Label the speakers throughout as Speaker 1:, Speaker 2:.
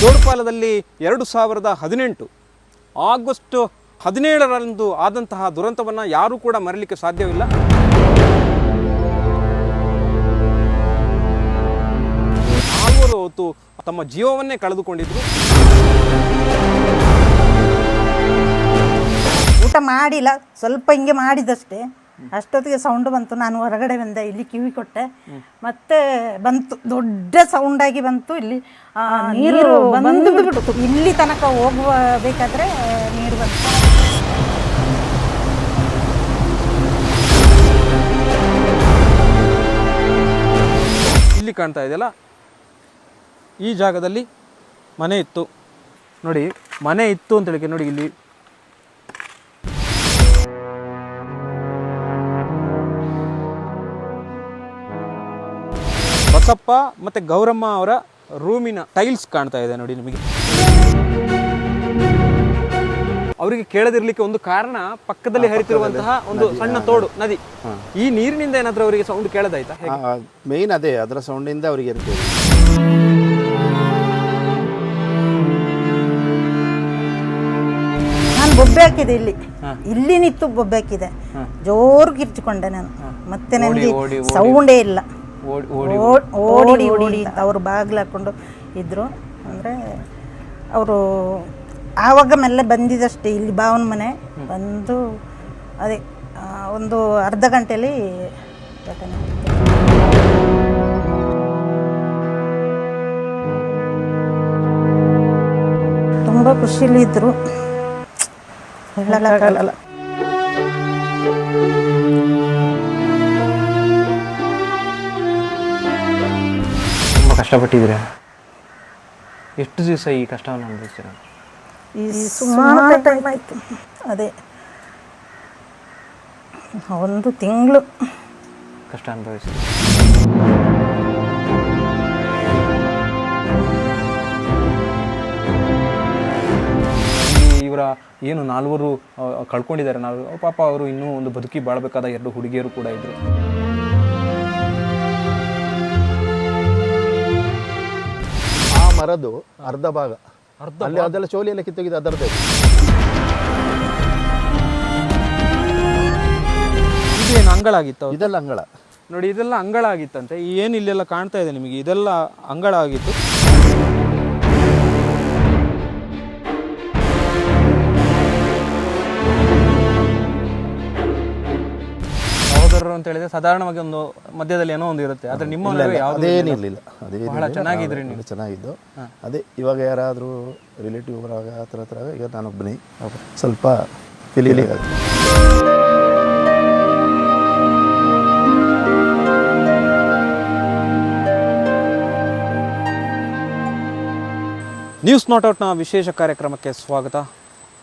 Speaker 1: ಜೋಡುಪಾಲದಲ್ಲಿ ಎರಡು ಸಾವಿರದ ಹದಿನೆಂಟು, ಆಗಸ್ಟ್ ಹದಿನೇಳರಂದು ಆದಂತಹ ದುರಂತವನ್ನು ಯಾರೂ ಕೂಡ ಮರಲಿಕ್ಕೆ ಸಾಧ್ಯವಿಲ್ಲ. ನಾಲ್ವರು ಹೊತ್ತು ತಮ್ಮ ಜೀವವನ್ನೇ ಕಳೆದುಕೊಂಡಿದ್ರು.
Speaker 2: ಊಟ ಮಾಡಿಲ್ಲ, ಸ್ವಲ್ಪ ಹಿಂಗೆ ಮಾಡಿದಷ್ಟೇ. ಅಷ್ಟೊತ್ತಿಗೆ ಸೌಂಡ್ ಬಂತು. ನಾನು ಹೊರಗಡೆ ಬಂದೆ ಇಲ್ಲಿ ಕಿವಿ ಕೊಟ್ಟೆ. ಮತ್ತೆ ಬಂತು ದೊಡ್ಡ ಸೌಂಡ್ ಆಗಿ ಬಂತು ಇಲ್ಲಿ. ನೀರು ಬಂದು ಬಿಡ್ತು ಇಲ್ಲಿ ತನಕ ಹೋಗುವ ಬೇಕಾದ್ರೆ ನೀರು ಬಂತು.
Speaker 1: ಇಲ್ಲಿ ಕಾಣ್ತಾ ಇದೆಯಲ್ಲ ಈ ಜಾಗದಲ್ಲಿ ಮನೆ ಇತ್ತು. ನೋಡಿ ಮನೆ ಇತ್ತು ಅಂತ ಹೇಳಿಕೆ ನೋಡಿ ಇಲ್ಲಿ. ಬಸಪ್ಪ ಮತ್ತೆ ಗೌರಮ್ಮ ಅವರ ರೂಮಿನ ಟೈಲ್ಸ್ ಕಾಣ್ತಾ ಇದೆ ನೋಡಿ ನಿಮಗೆ. ಅವರಿಗೆ ಕೇಳದಿರ್ಲಿಕ್ಕೆ ಒಂದು ಕಾರಣ ಪಕ್ಕದಲ್ಲಿ ಹರಿತಿರುವಂತಹ ಒಂದು ಸಣ್ಣ ತೋಡು ನದಿ. ಈ ನೀರಿನಿಂದ ಏನಾದ್ರೂ ಅವರಿಗೆ ಸೌಂಡ್ ಕೇಳದಾಯ್ತಾ? ಮೇನ್
Speaker 3: ಮೇಯ್ನ್ ಅದೇ ಅದರ ಸೌಂಡಿಂದ ಅವರಿಗೆ ಇರ್ತದೆ
Speaker 2: ನಾನು ಬೊಬ್ಬೆ ಹಾಕಿದೆ ಇಲ್ಲಿ. ಇಲ್ಲಿ ನಿಂತು ಬೊಬ್ಬೆ ಹಾಕಿದೆ. ಜೋರು ಕಿರ್ಚಿಕೊಂಡೆ ನಾನು. ಮತ್ತೆ ನನಗೆ ಸೌಂಡೇ ಇಲ್ಲ.
Speaker 1: ಓಡಿ
Speaker 2: ಓಡಿ ಓಡಿ. ಅವರು ಬಾಗಿಲು ಹಾಕ್ಕೊಂಡು ಇದ್ರು. ಅಂದರೆ ಅವರು ಆವಾಗ ಮೇಲೆ ಬಂದಿದ್ದಷ್ಟೇ ಇಲ್ಲಿ ಬಾವನ ಮನೆ. ಬಂದು ಅದೇ ಒಂದು ಅರ್ಧ ಗಂಟೆಯಲ್ಲಿ ಘಟನೆ. ತುಂಬ ಖುಷಿಲಿ ಇದ್ರು. ಹೇಳಕ್ಕಾಗಲ್ಲ.
Speaker 1: ಕಷ್ಟಪಟ್ಟಿದ್ದೀರಾ? ಎಷ್ಟು ದಿವಸ ಈ ಕಷ್ಟವನ್ನು ಅನುಭವಿಸ್ತೀರ?
Speaker 2: ಈ ಸುಮಾರು ಟೈಮ್ ಆಯಿತು. ಅದೇ. ಒಂದು ತಿಂಗಳು.
Speaker 1: ಕಷ್ಟ ಅನುಭವಿಸಿ. ಇವರ ಏನು ನಾಲ್ವರು ಕಳ್ಕೊಂಡಿದ್ದಾರೆ. ನಾಲ್ವರು ಪಾಪ ಅವರು ಇನ್ನೂ ಒಂದು ಬದುಕಿ ಬಾಳಬೇಕಾದ ಎರಡು ಹುಡುಗಿಯರು ಕೂಡ ಇದ್ರು.
Speaker 3: ಮರದ್ದು ಅರ್ಧ ಭಾಗ. ಅರ್ಧ ಅಲ್ಲಿ ಅದೆಲ್ಲ ಚೋಲಿ ಎಲ್ಲ ಕಿತ್ತೋಗಿದೆ ಅದರದ್ದೇ.
Speaker 1: ಇದೇನು ಅಂಗಳಾಗಿತ್ತು
Speaker 3: ಇದೆಲ್ಲ ಅಂಗಳ.
Speaker 1: ನೋಡಿ ಇದೆಲ್ಲ ಅಂಗಳ ಆಗಿತ್ತಂತೆ. ಏನು ಇಲ್ಲೆಲ್ಲ ಕಾಣ್ತಾ ಇದೆ ನಿಮಗೆ? ಇದೆಲ್ಲ ಅಂಗಳ ಆಗಿತ್ತು. ಅಂತ ಹೇಳಿದ್ರೆ ಸಾಧಾರಣವಾಗಿ ಒಂದು ಮಧ್ಯದಲ್ಲಿ ಏನೋ ಒಂದು ಇರುತ್ತೆ. ಆದ್ರೆ ನಿಮ್ಮ ನಡುವೆ ಯಾವ್ದು
Speaker 3: ಅದೇನಿರ್ಲಿಲ್ಲ ಅದೇನಿಲ್ಲ
Speaker 1: ಬಹಳ ಚೆನ್ನಾಗಿದ್ರಿ ನೀವು.
Speaker 3: ಚೆನ್ನಾಗಿದ್ದು. ಅದೇ ಇವಾಗ ಯಾರಾದರೂ ರಿಲೇಟಿವ್ ಬರುವಾಗ ಆ ಥರ ಹತ್ರ ಈಗ ನಾನೊಬ್ಬನೇ. ಸ್ವಲ್ಪ ಆಗುತ್ತೆ.
Speaker 1: ನ್ಯೂಸ್ ನಾಟ್ ಔಟ್ನ ವಿಶೇಷ ಕಾರ್ಯಕ್ರಮಕ್ಕೆ ಸ್ವಾಗತ.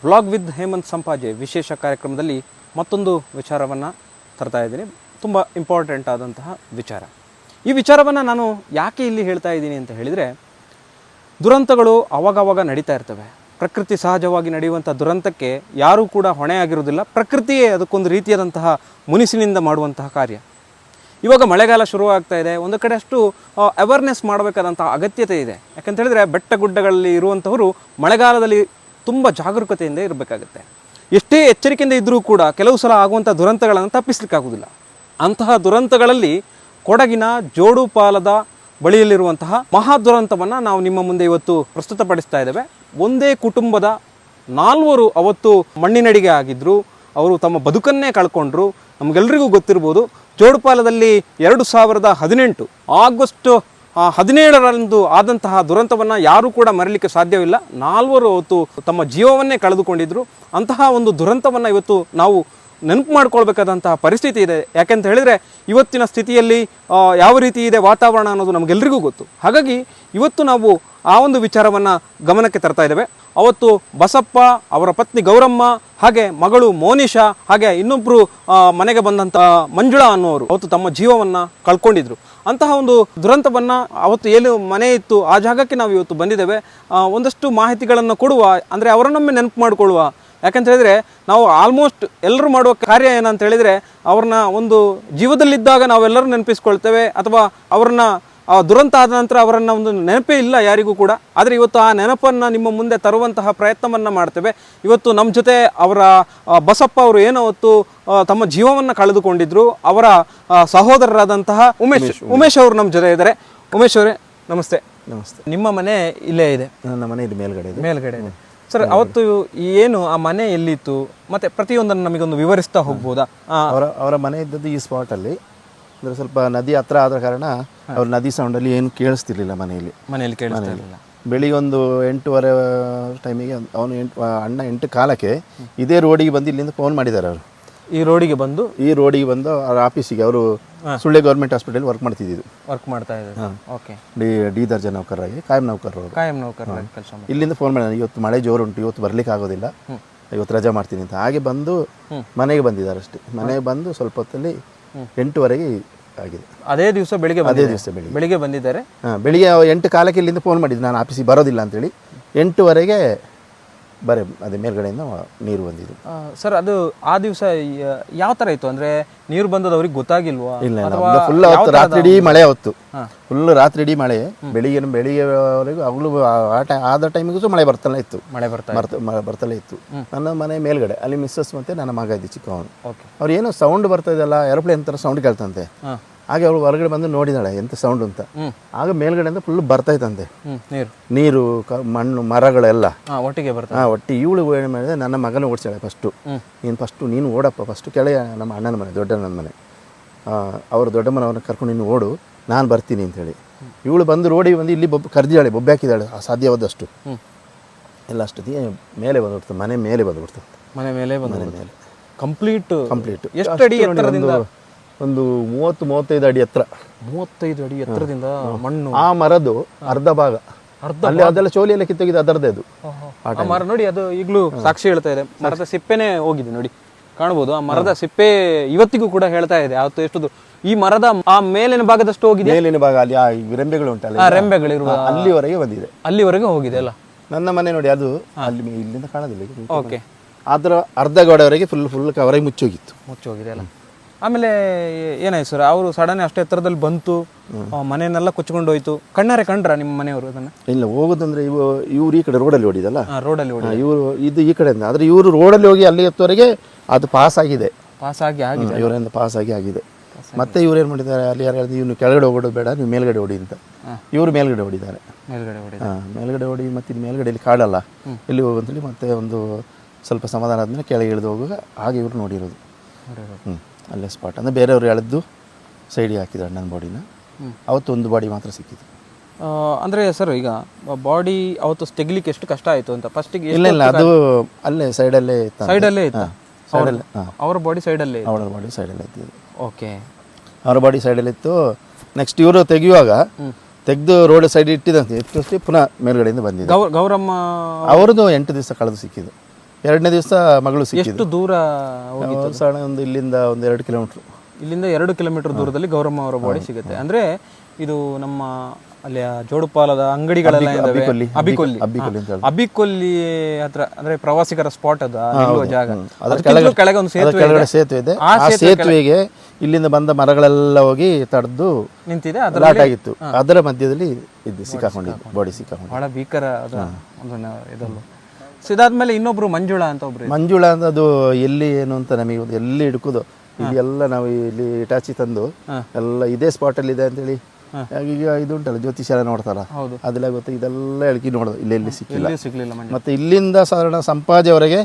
Speaker 1: ವ್ಲಾಗ್ ವಿತ್ ಹೇಮಂತ್ ಸಂಪಾಜೆ ವಿಶೇಷ ಕಾರ್ಯಕ್ರಮದಲ್ಲಿ ಮತ್ತೊಂದು ವಿಚಾರವನ್ನು ತರ್ತಾ ಇದ್ದೀನಿ. ತುಂಬ ಇಂಪಾರ್ಟೆಂಟ್ ಆದಂತಹ ವಿಚಾರ. ಈ ವಿಚಾರವನ್ನು ನಾನು ಯಾಕೆ ಇಲ್ಲಿ ಹೇಳ್ತಾ ಇದ್ದೀನಿ ಅಂತ ಹೇಳಿದರೆ, ದುರಂತಗಳು ಅವಾಗವಾಗ ನಡೀತಾ ಇರ್ತವೆ. ಪ್ರಕೃತಿ ಸಹಜವಾಗಿ ನಡೆಯುವಂಥ ದುರಂತಕ್ಕೆ ಯಾರೂ ಕೂಡ ಹೊಣೆ ಆಗಿರುವುದಿಲ್ಲ. ಪ್ರಕೃತಿಯೇ ಅದಕ್ಕೊಂದು ರೀತಿಯಾದಂತಹ ಮುನಿಸಿನಿಂದ ಮಾಡುವಂತಹ ಕಾರ್ಯ. ಇವಾಗ ಮಳೆಗಾಲ ಶುರುವಾಗ್ತಾ ಇದೆ. ಒಂದು ಕಡೆ ಅಷ್ಟು ಅವೇರ್ನೆಸ್ ಮಾಡಬೇಕಾದಂಥ ಅಗತ್ಯತೆ ಇದೆ. ಯಾಕಂತ ಹೇಳಿದ್ರೆ ಬೆಟ್ಟ ಗುಡ್ಡಗಳಲ್ಲಿ ಇರುವಂಥವರು ಮಳೆಗಾಲದಲ್ಲಿ ತುಂಬ ಜಾಗರೂಕತೆಯಿಂದ ಇರಬೇಕಾಗುತ್ತೆ. ಎಷ್ಟೇ ಎಚ್ಚರಿಕೆಯಿಂದ ಇದ್ದರೂ ಕೂಡ ಕೆಲವು ಸಲ ಆಗುವಂಥ ದುರಂತಗಳನ್ನು ತಪ್ಪಿಸ್ಲಿಕ್ಕಾಗೋದಿಲ್ಲ ಅಂತಹ ದುರಂತಗಳಲ್ಲಿ ಕೊಡಗಿನ ಜೋಡುಪಾಲದ ಬಳಿಯಲ್ಲಿರುವಂತಹ ಮಹಾ ದುರಂತವನ್ನು ನಾವು ನಿಮ್ಮ ಮುಂದೆ ಇವತ್ತು ಪ್ರಸ್ತುತಪಡಿಸ್ತಾ ಇದ್ದೇವೆ. ಒಂದೇ ಕುಟುಂಬದ ನಾಲ್ವರು ಅವತ್ತು ಮಣ್ಣಿನಡಿಗೆ ಆಗಿದ್ದರು ಅವರು ತಮ್ಮ ಬದುಕನ್ನೇ ಕಳ್ಕೊಂಡ್ರು. ನಮಗೆಲ್ಲರಿಗೂ ಗೊತ್ತಿರ್ಬೋದು, ಜೋಡುಪಾಲದಲ್ಲಿ ಎರಡು ಸಾವಿರದ ಹದಿನೆಂಟು ಆಗಸ್ಟ್ ಹದಿನೇಳರಂದು ಆದಂತಹ ದುರಂತವನ್ನು ಯಾರೂ ಕೂಡ ಮರಲಿಕ್ಕೆ ಸಾಧ್ಯವಿಲ್ಲ. ನಾಲ್ವರು ಅವತ್ತು ತಮ್ಮ ಜೀವವನ್ನೇ ಕಳೆದುಕೊಂಡಿದ್ರು. ಅಂತಹ ಒಂದು ದುರಂತವನ್ನು ಇವತ್ತು ನಾವು ನೆನಪು ಮಾಡ್ಕೊಳ್ಬೇಕಾದಂತಹ ಪರಿಸ್ಥಿತಿ ಇದೆ. ಯಾಕೆಂತ ಹೇಳಿದರೆ ಇವತ್ತಿನ ಸ್ಥಿತಿಯಲ್ಲಿ ಯಾವ ರೀತಿ ಇದೆ ವಾತಾವರಣ ಅನ್ನೋದು ನಮಗೆಲ್ಲರಿಗೂ ಗೊತ್ತು. ಹಾಗಾಗಿ ಇವತ್ತು ನಾವು ಆ ಒಂದು ವಿಚಾರವನ್ನು ಗಮನಕ್ಕೆ ತರ್ತಾ ಇದ್ದೇವೆ. ಅವತ್ತು ಬಸಪ್ಪ, ಅವರ ಪತ್ನಿ ಗೌರಮ್ಮ, ಹಾಗೆ ಮಗಳು ಮೋನಿಶಾ ಹಾಗೆ ಇನ್ನೊಬ್ರು ಮನೆಗೆ ಬಂದಂತ ಮಂಜುಳಾ ಅನ್ನೋರು ಅವತ್ತು ತಮ್ಮ ಜೀವವನ್ನ ಕಳ್ಕೊಂಡಿದ್ರು. ಅಂತಹ ಒಂದು ದುರಂತವನ್ನ ಅವತ್ತು ಏನು ಮನೆ ಇತ್ತು, ಆ ಜಾಗಕ್ಕೆ ನಾವು ಇವತ್ತು ಬಂದಿದ್ದೇವೆ. ಒಂದಷ್ಟು ಮಾಹಿತಿಗಳನ್ನು ಕೊಡುವ, ಅಂದ್ರೆ ಅವರನ್ನೊಮ್ಮೆ ನೆನಪು ಮಾಡಿಕೊಳ್ಳುವ ಯಾಕಂತ ಹೇಳಿದ್ರೆ ನಾವು ಆಲ್ಮೋಸ್ಟ್ ಎಲ್ಲರೂ ಮಾಡುವ ಕಾರ್ಯ ಏನಂತ ಹೇಳಿದ್ರೆ ಅವ್ರನ್ನ ಒಂದು ಜೀವದಲ್ಲಿದ್ದಾಗ ನಾವೆಲ್ಲರೂ ನೆನಪಿಸ್ಕೊಳ್ತೇವೆ ಅಥವಾ ಅವ್ರನ್ನ ಆ ದುರಂತ ಆದ ನಂತರ ಅವರನ್ನ ಒಂದು ನೆನಪೇ ಇಲ್ಲ ಯಾರಿಗೂ ಕೂಡ. ಆದರೆ ಇವತ್ತು ಆ ನೆನಪನ್ನ ನಿಮ್ಮ ಮುಂದೆ ತರುವಂತಹ ಪ್ರಯತ್ನವನ್ನ ಮಾಡ್ತೇವೆ. ಇವತ್ತು ನಮ್ಮ ಜೊತೆ ಅವರ ಬಸಪ್ಪ ಅವರು ಏನೋ ಹೊತ್ತು ತಮ್ಮ ಜೀವವನ್ನ ಕಳೆದುಕೊಂಡಿದ್ರು. ಅವರ ಸಹೋದರರಾದಂತಹ ಉಮೇಶ್ ಉಮೇಶ್ ಅವರು ನಮ್ಮ ಜೊತೆ ಇದ್ದಾರೆ. ಉಮೇಶ್ ಅವರೇ ನಮಸ್ತೆ.
Speaker 3: ನಮಸ್ತೆ.
Speaker 1: ನಿಮ್ಮ ಮನೆ ಇಲ್ಲೇ ಇದೆ.
Speaker 3: ನನ್ನ ಮನೆ ಇದು ಮೇಲ್ಗಡೆ ಇದೆ.
Speaker 1: ಮೇಲ್ಗಡೆ ಇದೆ. ಸರ್ ಅವತ್ತು ಏನು ಆ ಮನೆ ಎಲ್ಲಿತ್ತು? ಮತ್ತೆ ಪ್ರತಿಯೊಂದನ್ನು ನಮಗೊಂದು ವಿವರಿಸ್ತಾ ಹೋಗ್ಬೋದಾ?
Speaker 3: ಅವರ ಅವರ ಮನೆ ಇದ್ದದ್ದು ಈ ಸ್ಪಾಟಲ್ಲಿ ಅಂದರೆ ಸ್ವಲ್ಪ ನದಿ ಹತ್ರ ಆದ ಕಾರಣ ಅವ್ರ ನದಿ ಸೌಂಡಲ್ಲಿ ಏನು ಕೇಳಿಸ್ತಿರ್ಲಿಲ್ಲ ಮನೆಯಲ್ಲಿ.
Speaker 1: ಮನೆಯಲ್ಲಿ ಕೇಳಿಸ್ತಿರ್ಲಿಲ್ಲ
Speaker 3: ಬೆಳಿಗ್ಗೆ ಒಂದು ಎಂಟೂವರೆ ಟೈಮಿಗೆ ಅವನು ಎಂಟು ಅಣ್ಣ ಎಂಟು ಕಾಲಕ್ಕೆ ಇದೇ ರೋಡಿಗೆ ಬಂದು ಇಲ್ಲಿಂದ ಫೋನ್ ಮಾಡಿದ್ದಾರೆ ಅವರು.
Speaker 1: ಈ ರೋಡಿಗೆ ಬಂದು
Speaker 3: ಈ ರೋಡಿಗೆ ಬಂದು ಅವ್ರ ಆಫೀಸಿಗೆ ಅವರು ಸುಳ್ಳೆ ಗೌರ್ಮೆಂಟ್ ಹಾಸ್ಪಿಟಲ್ ವರ್ಕ್ ಮಾಡ್ತಿದ್ದು
Speaker 1: ವರ್ಕ್ ಮಾಡ್ತಾ ಇದ್ದಾರೆ. ಓಕೆ
Speaker 3: ಡಿ ಡಿ ದರ್ಜೆ ನೌಕರರಾಗಿ ಕಾಯಂ ನೌಕರರು ಅವರು.
Speaker 1: ಕಾಯಂ ಕೆಲಸ ಮಾಡಿ
Speaker 3: ಇಲ್ಲಿಂದ ಫೋನ್ ಮಾಡಿದ ಇವತ್ತು ಮಳೆ ಜೋರು ಉಂಟು ಇವತ್ತು ಬರ್ಲಿಕ್ಕೆ ಆಗೋದಿಲ್ಲ. ಇವತ್ತು ರಜಾ ಮಾಡ್ತೀನಿ ಅಂತ. ಹಾಗೆ ಬಂದು ಮನೆಗೆ ಬಂದಿದ್ದಾರೆ ಅಷ್ಟೇ. ಮನೆಗೆ ಬಂದು ಸ್ವಲ್ಪ ಹೊತ್ತಲ್ಲಿ ಎಂಟುವರೆಗೆ ಆಗಿದೆ.
Speaker 1: ಅದೇ ದಿವಸ ಬೆಳಿಗ್ಗೆ
Speaker 3: ಅದೇ ದಿವಸ ಬೆಳಿಗ್ಗೆ.
Speaker 1: ಬೆಳಿಗ್ಗೆ ಬಂದಿದ್ದಾರೆ.
Speaker 3: ಬೆಳಿಗ್ಗೆ ಎಂಟು ಕಾಲಕ್ಕೆ ಇಲ್ಲಿಂದ ಫೋನ್ ಮಾಡಿದ್ದು ನಾನು ಆಫೀಸಿಗೆ ಬರೋದಿಲ್ಲ ಅಂತೇಳಿ. ಎಂಟುವರೆಗೆ ಬರೇ ಅದೇ ಮೇಲ್ಗಡೆಯಿಂದ ನೀರು ಬಂದಿದ್ದು.
Speaker 1: ಸರ್ ಅದು ಆ ದಿವಸ ಯಾವ ತರ ಇತ್ತು? ಅಂದ್ರೆ ನೀರು ಬಂದದ್ದು ಅವ್ರಿಗೆ ಗೊತ್ತಾಗಿಲ್ವಾ?
Speaker 3: ಇಲ್ಲ
Speaker 1: ಅಥವಾ
Speaker 3: ಫುಲ್ ಅವತ್ತು ರಾತ್ರಿ ಇಡೀ ಮಳೆ ಅವತ್ತು ಫುಲ್ ರಾತ್ರಿ ಇಡೀ ಮಳೆ. ಬೆಳಿಗ್ಗೆ ಬೆಳಿಗ್ಗೆವರೆಗೂ ಅವಳು ಆ ಟೈ ಆದ ಟೈಮಿಗೂ ಸಹ ಮಳೆ ಬರ್ತಲೇ ಇತ್ತು.
Speaker 1: ಮಳೆ ಬರ್ತಾ
Speaker 3: ಬರ್ತಲೇ ಇತ್ತು. ನನ್ನ ಮನೆ ಮೇಲ್ಗಡೆ ಅಲ್ಲಿ ಮಿಸ್ಸಸ್ ಮತ್ತೆ ನನ್ನ ಮಗ ಇದ್ದ ಚಿಕ್ಕವನು. ಅವ್ರು ಏನೋ ಸೌಂಡ್ ಬರ್ತಾ ಇದೆಯಲ್ಲ ಏರೋಪ್ಲೇನ್ ಥರ ಸೌಂಡ್ ಕೇಳ್ತಂತೆ. ಹಾಗೆ ಅವಳು ಹೊರಗಡೆ ಬಂದು ನೋಡಿದಾಳೆ ಎಂತ ಸೌಂಡ್ ಅಂತ. ಆಗ ಮೇಲ್ಗಡೆಯಿಂದ ಫುಲ್ ಬರ್ತಾ ಇತ್ತಂತೆ
Speaker 1: ನೀರು.
Speaker 3: ನೀರು ಕ ಮಣ್ಣು ಮರಗಳೆಲ್ಲ.
Speaker 1: ಹಾ ಒಟ್ಟಿಗೆ ಬರ್ತಾ
Speaker 3: ಹಾಂ ಒಟ್ಟು ಇವಳು ಏನು ಮಾಡಿದೆ ನನ್ನ ಮಗನ ಓಡಿಸಾಳೆ ಫಸ್ಟು. ನೀನು ಫಸ್ಟು ನೀನು ಓಡಪ್ಪ ಫಸ್ಟು ಕೆಳಗೆ ನಮ್ಮ ಅಣ್ಣನ ಮನೆ ದೊಡ್ಡಣ್ಣನ ಮನೆ. ಅವರು ದೊಡ್ಡಮ್ಮನವ್ರನ್ನ ಕರ್ಕೊಂಡು ನೀನು ಓಡು ನಾನು ಬರ್ತೀನಿ ಅಂತೇಳಿ ಇವಳು ಬಂದು ರೋಡಿ ಬಂದು ಇಲ್ಲಿ ಬೊಬ್ಬ ಕರ್ದಿದ್ದಾಳೆ ಬೊಬ್ಬೆ ಹಾಕಿದ್ದಾಳೆ ಆ ಸಾಧ್ಯವಾದಷ್ಟು. ಎಲ್ಲ ಅಷ್ಟೊತ್ತಿಗೆ ಮೇಲೆ ಬಂದ್ಬಿಡ್ತು ಮನೆ ಮೇಲೆ ಬಂದ್ಬಿಡ್ತು.
Speaker 1: ಮನೆ ಮೇಲೆ ಬಂದ
Speaker 3: ಮೇಲೆ.
Speaker 1: ಕಂಪ್ಲೀಟ್
Speaker 3: ಕಂಪ್ಲೀಟ್
Speaker 1: ಎಷ್ಟು ಅಡಿ ಎತ್ತರದಿಂದ
Speaker 3: ಒಂದು ಮೂವತ್ತು ಮೂವತ್ತೈದು ಅಡಿ ಎತ್ತರ.
Speaker 1: ಮೂವತ್ತೈದು ಅಡಿ ಎತ್ತರದಿಂದ ಮಣ್ಣು.
Speaker 3: ಆ ಮರದ್ದು ಅರ್ಧ ಭಾಗ. ಅಲ್ಲಿ ಅದೆಲ್ಲ ಚೋಲಿ ಎಲ್ಲ ಕಿತ್ತೋಗಿದೆ ಅದರದೇ ಅದು.
Speaker 1: ಆ ಮರ ನೋಡಿ ಅದು ಈಗಲೂ ಸಾಕ್ಷಿ ಹೇಳ್ತಾ ಇದೆ. ಮರದ ಸಿಪ್ಪೆನೆ ಹೋಗಿದೆ ನೋಡಿ. ಕಾಣಬಹುದು ಆ ಮರದ ಸಿಪ್ಪೆ ಇವತ್ತಿಗೂ ಕೂಡ ಹೇಳ್ತಾ ಇದೆ. ಅವತ್ತು ಎಷ್ಟು ಈ ಮರದ ಆ ಮೇಲಿನ ಭಾಗದಷ್ಟು ಹೋಗಿದೆ?
Speaker 3: ಮೇಲಿನ ಭಾಗ ಅಲ್ಲಿ ಆ ರೆಂಬೆಗಳು ಉಂಟಲ್ಲ
Speaker 1: ರೆಂಬೆಗಳಿರುವ
Speaker 3: ಅಲ್ಲಿವರೆಗೆ ಬಂದಿದೆ.
Speaker 1: ಅಲ್ಲಿವರೆಗೆ ಹೋಗಿದೆ ಅಲ್ಲ?
Speaker 3: ನನ್ನ ಮನೆ ನೋಡಿ ಅದು ಅಲ್ಲಿ ಇಲ್ಲಿಂದ ಕಾಣೋದಿಲ್ಲ.
Speaker 1: ಓಕೆ.
Speaker 3: ಅದರ ಅರ್ಧ ಗೋಡೆವರೆಗೆ ಫುಲ್ ಫುಲ್ ಕವರಾಗಿ ಮುಚ್ಚೋಗಿತ್ತು.
Speaker 1: ಮುಚ್ಚೋಗಿದೆ ಅಲ್ಲ? ಆಮೇಲೆ ಏನಾಯ್ತು ಸರ್? ಅವರು ಸಡನ್ ಅಷ್ಟೇ ಎತ್ತರದಲ್ಲಿ ಬಂತು. ಆ, ಮನೆಯನ್ನೆಲ್ಲ ಕೊಚ್ಕೊಂಡು ಹೋಯ್ತು. ಕಣ್ಣಾರೆ ಕಂಡ್ರ ನಿಮ್ಮ ಮನೆಯವರು ಅದನ್ನ?
Speaker 3: ಇಲ್ಲ ಹೋಗೋದಂದ್ರೆ ಇವು ಇವ್ರು ಈ ಕಡೆ ರೋಡಲ್ಲಿ ಓಡಿದಲ್ಲ?
Speaker 1: ರೋಡಲ್ಲಿ ಓಡಿ
Speaker 3: ಇವರು ಇದು ಈ ಕಡೆಯಿಂದ. ಆದರೆ ಇವರು ರೋಡಲ್ಲಿ ಹೋಗಿ ಅಲ್ಲಿ ಎತ್ತುವರೆಗೆ ಅದು ಪಾಸ್ ಆಗಿದೆ.
Speaker 1: ಪಾಸ್ ಆಗಿ ಆಗಿದೆ.
Speaker 3: ಇವರಿಂದ ಪಾಸ್ ಆಗಿ ಆಗಿದೆ. ಮತ್ತೆ ಇವ್ರು ಏನು ಮಾಡಿದ್ದಾರೆ? ಅಲ್ಲಿ ಯಾರು ಹೇಳಿದ್ರು ಇವ್ನು ಕೆಳಗಡೆ ಹೋಗೋದು ಬೇಡ ನೀವು ಮೇಲ್ಗಡೆ ಓಡಿ ಅಂತ. ಇವರು ಮೇಲ್ಗಡೆ ಓಡಿದ್ದಾರೆ.
Speaker 1: ಮೇಲ್ಗಡೆ ಓಡಿ
Speaker 3: ಹಾ, ಮೇಲ್ಗಡೆ ಓಡಿ ಮತ್ತೆ ಇಲ್ಲಿ ಮೇಲ್ಗಡೆ ಇಲ್ಲಿ ಕಾಡಲ್ಲ. ಇಲ್ಲಿ ಹೋಗಂತೇಳಿ ಮತ್ತೆ ಒಂದು ಸ್ವಲ್ಪ ಸಮಾಧಾನ ಆದಮೇಲೆ ಕೆಳಗೆ ಇಳಿದು ಹೋಗುವಾಗ ಹಾಗೆ ಇವರು ನೋಡಿರೋದು. ಹ್ಞೂ ಅಲ್ಲೇ ಸ್ಪಾಟ್ ಅಂದರೆ ಬೇರೆಯವರು ಎಳೆದು ಸೈಡಿಗೆ ಹಾಕಿದ್ರು ಅಣ್ಣನ ಬಾಡಿನ ಅವತ್ತು ಒಂದು ಬಾಡಿ ಮಾತ್ರ ಸಿಕ್ಕಿತು
Speaker 1: ಅಂದರೆ ಸರ್ ಈಗ ಬಾಡಿ ಅವತ್ತು ತೆಗಿಲಿಕ್ಕೆ ಎಷ್ಟು ಕಷ್ಟ ಆಯಿತು ಅಂತ? ಫಸ್ಟಿಗೆ
Speaker 3: ಇಲ್ಲ ಇಲ್ಲ ಅದು ಅಲ್ಲೇ ಸೈಡಲ್ಲೇ ಇತ್ತು
Speaker 1: ಸೈಡಲ್ಲೇ ಇತ್ತು?
Speaker 3: ಸೈಡಲ್ಲೇ
Speaker 1: ಅವರ ಬಾಡಿ ಸೈಡಲ್ಲೇ
Speaker 3: ಅವಳ ಬಾಡಿ ಸೈಡಲ್ಲೇ ಇತ್ತು?
Speaker 1: ಓಕೆ
Speaker 3: ಅವರ ಬಾಡಿ ಸೈಡಲ್ಲಿ ಇತ್ತು. ನೆಕ್ಸ್ಟ್ ಇವರು ತೆಗೆಯುವಾಗ ತೆಗೆದು ರೋಡ್ ಸೈಡ್ ಇಟ್ಟಿದಂತೆ. ಎಷ್ಟು ಪುನಃ ಮೇಲ್ಗಡೆಯಿಂದ ಬಂದಿದೆ.
Speaker 1: ಗೌ ಗೌರಮ್ಮ
Speaker 3: ಅವ್ರದ್ದು ಎಂಟು ದಿವಸ ಕಳೆದು ಸಿಕ್ಕಿದ್ದು. ಎರಡನೇ ದಿವಸ ಮಗಳು ಸಿಕ್ಕಿದ್ದು.
Speaker 1: ಎಷ್ಟು ದೂರ
Speaker 3: ಹೋಗಿತ್ತು? ಒಂದು ಇಲ್ಲಿಂದ ಒಂದು ಎರಡು ಕಿಲೋಮೀಟ್ರ್.
Speaker 1: ಇಲ್ಲಿಂದ ಎರಡು ಕಿಲೋಮೀಟರ್ ದೂರದಲ್ಲಿ ಗೌರಮ್ಮ ಅವರ ಬಾಡಿ ಸಿಗುತ್ತೆ. ಅಂದ್ರೆ ಇದು ನಮ್ಮ ಅಲ್ಲಿ ಆ ಜೋಡುಪಾಲದ ಅಂಗಡಿಗಳೆಲ್ಲ ಇದಾವೆ.
Speaker 3: ಅಬ್ಬಿಕೊಲ್ಲಿ,
Speaker 1: ಅಬಿಕೊಲ್ಲಿ
Speaker 3: ಅಬ್ಬಿಕೊಲ್ಲಿ ಅಂತ ಹೇಳಿ.
Speaker 1: ಅಬಿಕೊಲ್ಲಿ ಹತ್ರ ಅಂದ್ರೆ ಪ್ರವಾಸಿಗರ ಸ್ಪಾಟ್ ಅದು ಜಾಗ.
Speaker 3: ಅದ್ರ
Speaker 1: ಅದಕ್ಕಿಂತಲೂ ಕೆಳಗೆ ಒಂದು
Speaker 3: ಅದ್ರ
Speaker 1: ಸೇತುವೆ
Speaker 3: ಕೆಳಗಡೆ. ಸೇತುವೆ ಇದೆ.
Speaker 1: ಆ
Speaker 3: ಸೇತುವೆಗೆ ಇಲ್ಲಿಂದ ಬಂದ ಮರಗಳೆಲ್ಲ ಹೋಗಿ ತಡೆದು
Speaker 1: ನಿಂತಿದೆ ಅದ್ರ
Speaker 3: ಲಾಟ್ ಆಗಿತ್ತು ಅದರ ಮಧ್ಯದಲ್ಲಿ ಇದು ಸಿಕ್ಕಾಕೊಂಡಿದ್ದು ಬಾಡಿ ಸಿಕ್ಕಾಕೊಂಡು
Speaker 1: ಬಹಳ ಭೀಕರ ಅದ ಒಂದು ಇದಲ್ಲ ಸೊ ಇದಾದ್ಮೇಲೆ ಇನ್ನೊಬ್ರು ಮಂಜುಳಾ ಅಂತ ಒಬ್ರು.
Speaker 3: ಮಂಜುಳ ಅಂತ ಅದು ಎಲ್ಲಿ ಏನು ಅಂತ ನಮಗೆ ಎಲ್ಲಿ ಹಿಡ್ಕೋದು? ಇಲ್ಲಿ ಎಲ್ಲ ನಾವು ಇಲ್ಲಿ ಇಟಾಚಿ ತಂದು ಎಲ್ಲ ಇದೇ ಸ್ಪಾಟಲ್ಲಿ ಇದೆ ಅಂತೇಳಿ. ಈಗ ಇದು ಉಂಟಲ್ಲ ಜ್ಯೋತಿಷ ಎಲ್ಲ ನೋಡ್ತಾರ.
Speaker 1: ಹೌದು.
Speaker 3: ಅದೆಲ್ಲ ಗೊತ್ತು. ಇದೆಲ್ಲ ಎಳ್ಕಿ ನೋಡೋದು. ಇಲ್ಲಿ ಎಲ್ಲಿ ಸಿಕ್ಕಿಲ್ಲ.
Speaker 1: ಎಲ್ಲಿಯೂ ಸಿಗ್ಲಿಲ್ಲ ಮಂಜು
Speaker 3: ಮತ್ತೆ ಇಲ್ಲಿಂದ ಸಾಧಾರಣ ಸಂಪಾಜೆವರೆಗೆ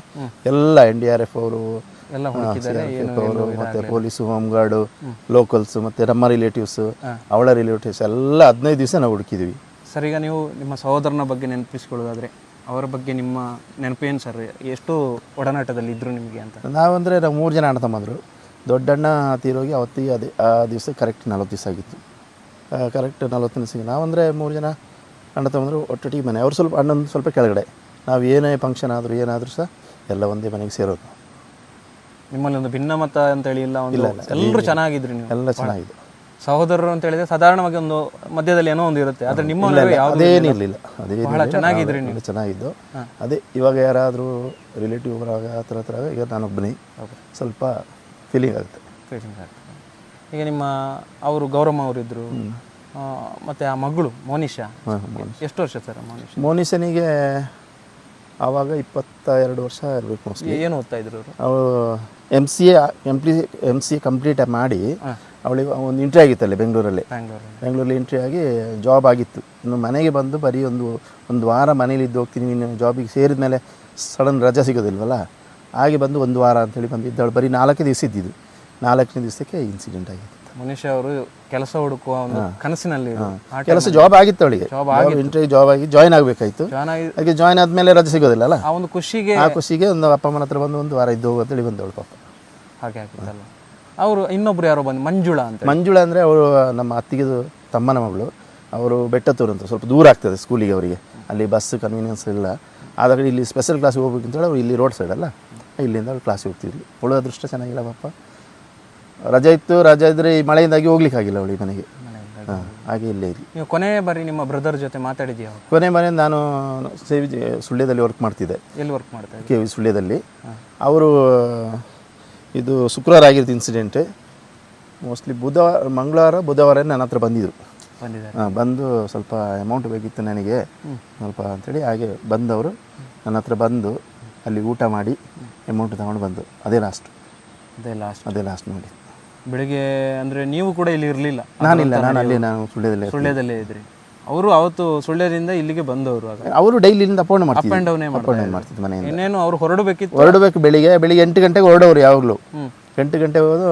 Speaker 3: ಎಲ್ಲ ಎನ್ ಡಿ ಆರ್ ಎಫ್ ಅವರು
Speaker 1: ಎಲ್ಲ ಹುಡುಕಿದ್ದಾರೆ. ಏನು
Speaker 3: ಅವರು ಮತ್ತೆ ಪೊಲೀಸ್ ಹೋಮ್. ಗಾರ್ಡು ಲೋಕಲ್ಸ್ ಮತ್ತೆ ನಮ್ಮ ರಿಲೇಟಿವ್ಸ್ ಅವಳ ರಿಲೇಟಿವ್ಸ್ ಎಲ್ಲ ಹದಿನೈದು ದಿವಸ ನಾವು ಹುಡುಕಿದ್ವಿ.
Speaker 1: ಸರ್ ಈಗ ನೀವು ನಿಮ್ಮ ಸಹೋದರನ ಬಗ್ಗೆ ನೆನಪಿಸ್ಕೊಳ್ಳೋದಾದ್ರೆ ಅವರ ಬಗ್ಗೆ ನಿಮ್ಮ ನೆನಪೇನು ಸರ್? ಎಷ್ಟು ಒಡನಾಟದಲ್ಲಿ ಇದ್ದರು ನಿಮಗೆ ಅಂತ?
Speaker 3: ನಾವಂದರೆ ನಾವು ಮೂರು ಜನ ಅಣ್ಣ ತಮ್ಮಂದರು. ದೊಡ್ಡಣ್ಣ ತೀರೋಗಿ ಅವತ್ತಿಗೆ ಅದೇ ಆ ದಿವಸ ಕರೆಕ್ಟ್ ನಲ್ವತ್ತು ದಿವಸ ಆಗಿತ್ತು. ಕರೆಕ್ಟ್ ನಲ್ವತ್ತು ದಿವಸ ನಾವಂದರೆ ಮೂರು ಜನ ಅಣ್ಣ ತಮ್ಮಂದರು ಒಟ್ಟೊಟ್ಟಿಗೆ ಮನೆ. ಅವ್ರು ಸ್ವಲ್ಪ ಅಣ್ಣೊಂದು ಸ್ವಲ್ಪ ಕೆಳಗಡೆ. ನಾವು ಏನೇ ಫಂಕ್ಷನ್ ಆದರೂ ಏನಾದರೂ ಸಹ ಎಲ್ಲ ಒಂದೇ ಮನೆಗೆ ಸೇರೋದು.
Speaker 1: ನಿಮ್ಮಲ್ಲಿ ಒಂದು ಭಿನ್ನಮತ ಅಂತ ಹೇಳಿ ಇಲ್ಲ ಒಂದು ಎಲ್ಲರೂ ಚೆನ್ನಾಗಿದ್ರು ನೀವು.
Speaker 3: ಎಲ್ಲ ಚೆನ್ನಾಗಿದೆ.
Speaker 1: ಸಹೋದರರು ಅಂತ ಹೇಳಿದ್ರೆ ಸಾಧಾರಣವಾಗಿ ಒಂದು ಮಧ್ಯದಲ್ಲಿ ಏನೋ ಒಂದು ಇರುತ್ತೆ. ಆದ್ರೆ ನಿಮ್ಮ ಮನೆಯಲ್ಲಿ ಯಾವ್ದು
Speaker 3: ಅದೇನಿರಲಿಲ್ಲ ಅದೇ
Speaker 1: ಬಹಳ ಚೆನ್ನಾಗಿದ್ರಿ
Speaker 3: ನೀವು. ಚೆನ್ನಾಗಿದ್ದು. ಅದೇ ಇವಾಗ ಯಾರಾದರೂ ರಿಲೇಟಿವ್ ಬರುವಾಗ ಆ ಥರ ಹತ್ರ ಈಗ ನಾನೊಬ್ಬನೇ. ಸ್ವಲ್ಪ ಫೀಲಿಂಗ್ ಆಗುತ್ತೆ.
Speaker 1: ಆಗ್ತದೆ. ಈಗ ನಿಮ್ಮ ಅವರು ಗೌರಮ್ಮ ಅವರಿದ್ರು. ಇದ್ದರು ಮತ್ತೆ ಆ ಮಗಳು ಮೋನೀಶಾ
Speaker 3: ಹಾಂ
Speaker 1: ಎಷ್ಟು ವರ್ಷ ಸರ್ ಮೋನಿಶಾ
Speaker 3: ಮೋನಿಷನಿಗೆ ಆವಾಗ ಇಪ್ಪತ್ತ ಎರಡು ವರ್ಷ ಇರಬೇಕು
Speaker 1: ಏನು ಓದ್ತಾ ಇದ್ರು ಅವರು?
Speaker 3: M M C A P M C A complete ಮಾಡಿ ಅವಳಿಗೆ ಒಂದು ಇಂಟ್ರಿ ಆಗಿತ್ತಲ್ಲಿ ಬೆಂಗಳೂರಲ್ಲಿ. ಬೆಂಗಳೂರಲ್ಲಿ. ಇಂಟ್ರಿ ಆಗಿ ಜಾಬ್ ಆಗಿತ್ತು. ಇನ್ನು ಮನೆಗೆ ಬಂದು ಬರೀ ಒಂದು ಒಂದು ವಾರ ಮನೇಲಿ ಇದ್ದು ಹೋಗ್ತೀನಿ ನೀನು ಜಾಬಿಗೆ ಸೇರಿದ ಮೇಲೆ ಸಡನ್ ರಜಾ ಸಿಗೋದಿಲ್ವಲ್ಲ? ಹಾಗೆ ಬಂದು ಒಂದು ವಾರ ಅಂತೇಳಿ ಬಂದಿದ್ದವಳು. ಬರೀ ನಾಲ್ಕೇ ದಿವಸ ಇದ್ದಿದ್ದು. ನಾಲ್ಕನೇ ದಿವಸಕ್ಕೆ ಇನ್ಸಿಡೆಂಟ್ ಆಗಿತ್ತು.
Speaker 1: ಮನುಷ್ಯ ಅವರು ಕೆಲಸ ಹುಡುಕುವ ಒಂದು ಕನಸಿನಲ್ಲಿ
Speaker 3: ಕೆಲಸ ಜಾಬ್ ಆಗಿತ್ತು ಅವಳಿಗೆ. ಜಾಬ್ ಇಂಟರ್ವ್ಯೂ ಜಾಬ್ ಆಗಿ ಜಾಯ್ನ್ ಆಗಬೇಕಾಯ್ತು. ಹಾಗೆ ಜಾಯ್ನ್ ಆದಮೇಲೆ ರಜೆ ಸಿಗೋದಿಲ್ಲ ಅಲ್ಲ?
Speaker 1: ಆ ಒಂದು ಖುಷಿಗೆ
Speaker 3: ಆ ಖುಷಿಗೆ ಒಂದು ಅಪ್ಪ ಅಮ್ಮನ ಹತ್ರ ಬಂದು ಒಂದು ವಾರ ಇದ್ದು ಹೋಗು ಅಂತೇಳಿ ಬಂದವಳು ಪಾಪ.
Speaker 1: ಹಾಗೆ ಆಗಿತ್ತಲ್ಲ ಅವರು ಇನ್ನೊಬ್ರು ಯಾರೋ ಬಂದು ಮಂಜುಳ ಅಂತ
Speaker 3: ಮಂಜುಳ ಅಂದರೆ ಅವರು ನಮ್ಮ ಅತ್ತಿಗೆದು ತಮ್ಮನ ಮಗಳು. ಅವರು ಬೆಟ್ಟತೂರು ಅಂತ ಸ್ವಲ್ಪ ದೂರ ಆಗ್ತದೆ ಸ್ಕೂಲಿಗೆ ಅವರಿಗೆ. ಅಲ್ಲಿ ಬಸ್ ಕನ್ವೀನಿಯನ್ಸ್ ಇಲ್ಲ. ಆದಾಗ ಇಲ್ಲಿ ಸ್ಪೆಷಲ್ ಕ್ಲಾಸಿಗೆ ಹೋಗ್ಬೇಕಂತೇಳಿ ಅವ್ರು ಇಲ್ಲಿ ರೋಡ್ ಸೈಡ್ ಅಲ್ಲ ಇಲ್ಲಿಂದ ಅವ್ರು ಕ್ಲಾಸಿಗೆ ಹೋಗ್ತಿದ್ವಿ ಅವಳು ಅದೃಷ್ಟ ಚೆನ್ನಾಗಿಲ್ಲ ಪಾಪ. ರಜೆ ಇತ್ತು ರಜೆ ಇದ್ದರೆ ಈ ಮಳೆಯಿಂದಾಗಿ ಹೋಗ್ಲಿಕ್ಕಾಗಿಲ್ಲ ಅವಳಿಗೆ ಮನೆಗೆ. ಹಾಂ ಹಾಗೆ ಇಲ್ಲೇ ಇರಿ
Speaker 1: ನೀವು ಕೊನೆ ಬಾರಿ ನಿಮ್ಮ ಬ್ರದರ್ ಜೊತೆ ಮಾತಾಡಿದ್ಯಾ?
Speaker 3: ಕೊನೆ ಬಾರಿ ನಾನು ಸೇವಿ ಸುಳ್ಯದಲ್ಲಿ ವರ್ಕ್ ಮಾಡ್ತಿದ್ದೆ.
Speaker 1: ಎಲ್ಲಿ ವರ್ಕ್ ಮಾಡ್ತಾ
Speaker 3: ಕೆ ವಿ ಸುಳ್ಯದಲ್ಲಿ. ಅವರು ಇದು ಶುಕ್ರವಾರ ಆಗಿರೋದು ಇನ್ಸಿಡೆಂಟ್ ಮೋಸ್ಟ್ಲಿ ಬುಧವಾರ ಮಂಗಳವಾರ ಬುಧವಾರ ನನ್ನ ಹತ್ರ ಬಂದಿದ್ರು. ಹಾಂ ಬಂದು ಸ್ವಲ್ಪ ಅಮೌಂಟ್ ಬೇಕಿತ್ತು ನನಗೆ. ಸ್ವಲ್ಪ ಅಂಥೇಳಿ ಹಾಗೆ ಬಂದವರು ನನ್ನ ಹತ್ರ ಬಂದು ಅಲ್ಲಿ ಊಟ ಮಾಡಿ ಅಮೌಂಟ್ ತಗೊಂಡು ಬಂದು. ಅದೇ ಲಾಸ್ಟ್
Speaker 1: ಅದೇ ಲಾಸ್ಟ್
Speaker 3: ಅದೇ ಲಾಸ್ಟ್ ನೋಡಿ.
Speaker 1: ಬೆಳಿಗ್ಗೆ ಅಂದರೆ ನೀವು ಕೂಡ ಇಲ್ಲಿ ಇರಲಿಲ್ಲ?
Speaker 3: ನಾನಿಲ್ಲ ನಾನು ಅಲ್ಲಿ ನಾನು ಸುಳ್ಳ್ಯದಲ್ಲೇ
Speaker 1: ಸುಳ್ಳ್ಯದಲ್ಲೇ ಇದ್ರಿ. ಅವರು ಅವತ್ತು ಸುಳ್ಳ್ಯದಿಂದ ಇಲ್ಲಿಗೆ ಬಂದವರು ಆಗ.
Speaker 3: ಅವರು ಡೈಲಿ ಇಲ್ಲಿಂದ ಅಪ್ ಅಪ್
Speaker 1: ಅಪ್ ಆ್ಯಂಡ್ ಡೌನೇ
Speaker 3: ಅಪ್ ಡೌನ್ ಮಾಡ್ತಿದ್ದು ಮನೆಯಿಂದ.
Speaker 1: ಇನ್ನೇನು ಅವ್ರು ಹೊರಡಬೇಕಿತ್ತು?
Speaker 3: ಹೊರಡಬೇಕು ಬೆಳಿಗ್ಗೆ ಬೆಳಿಗ್ಗೆ ಎಂಟು ಗಂಟೆಗೆ ಹೊರಡೋರು ಯಾವಾಗಲೂ. ಎಂಟು ಗಂಟೆ ಹೋದು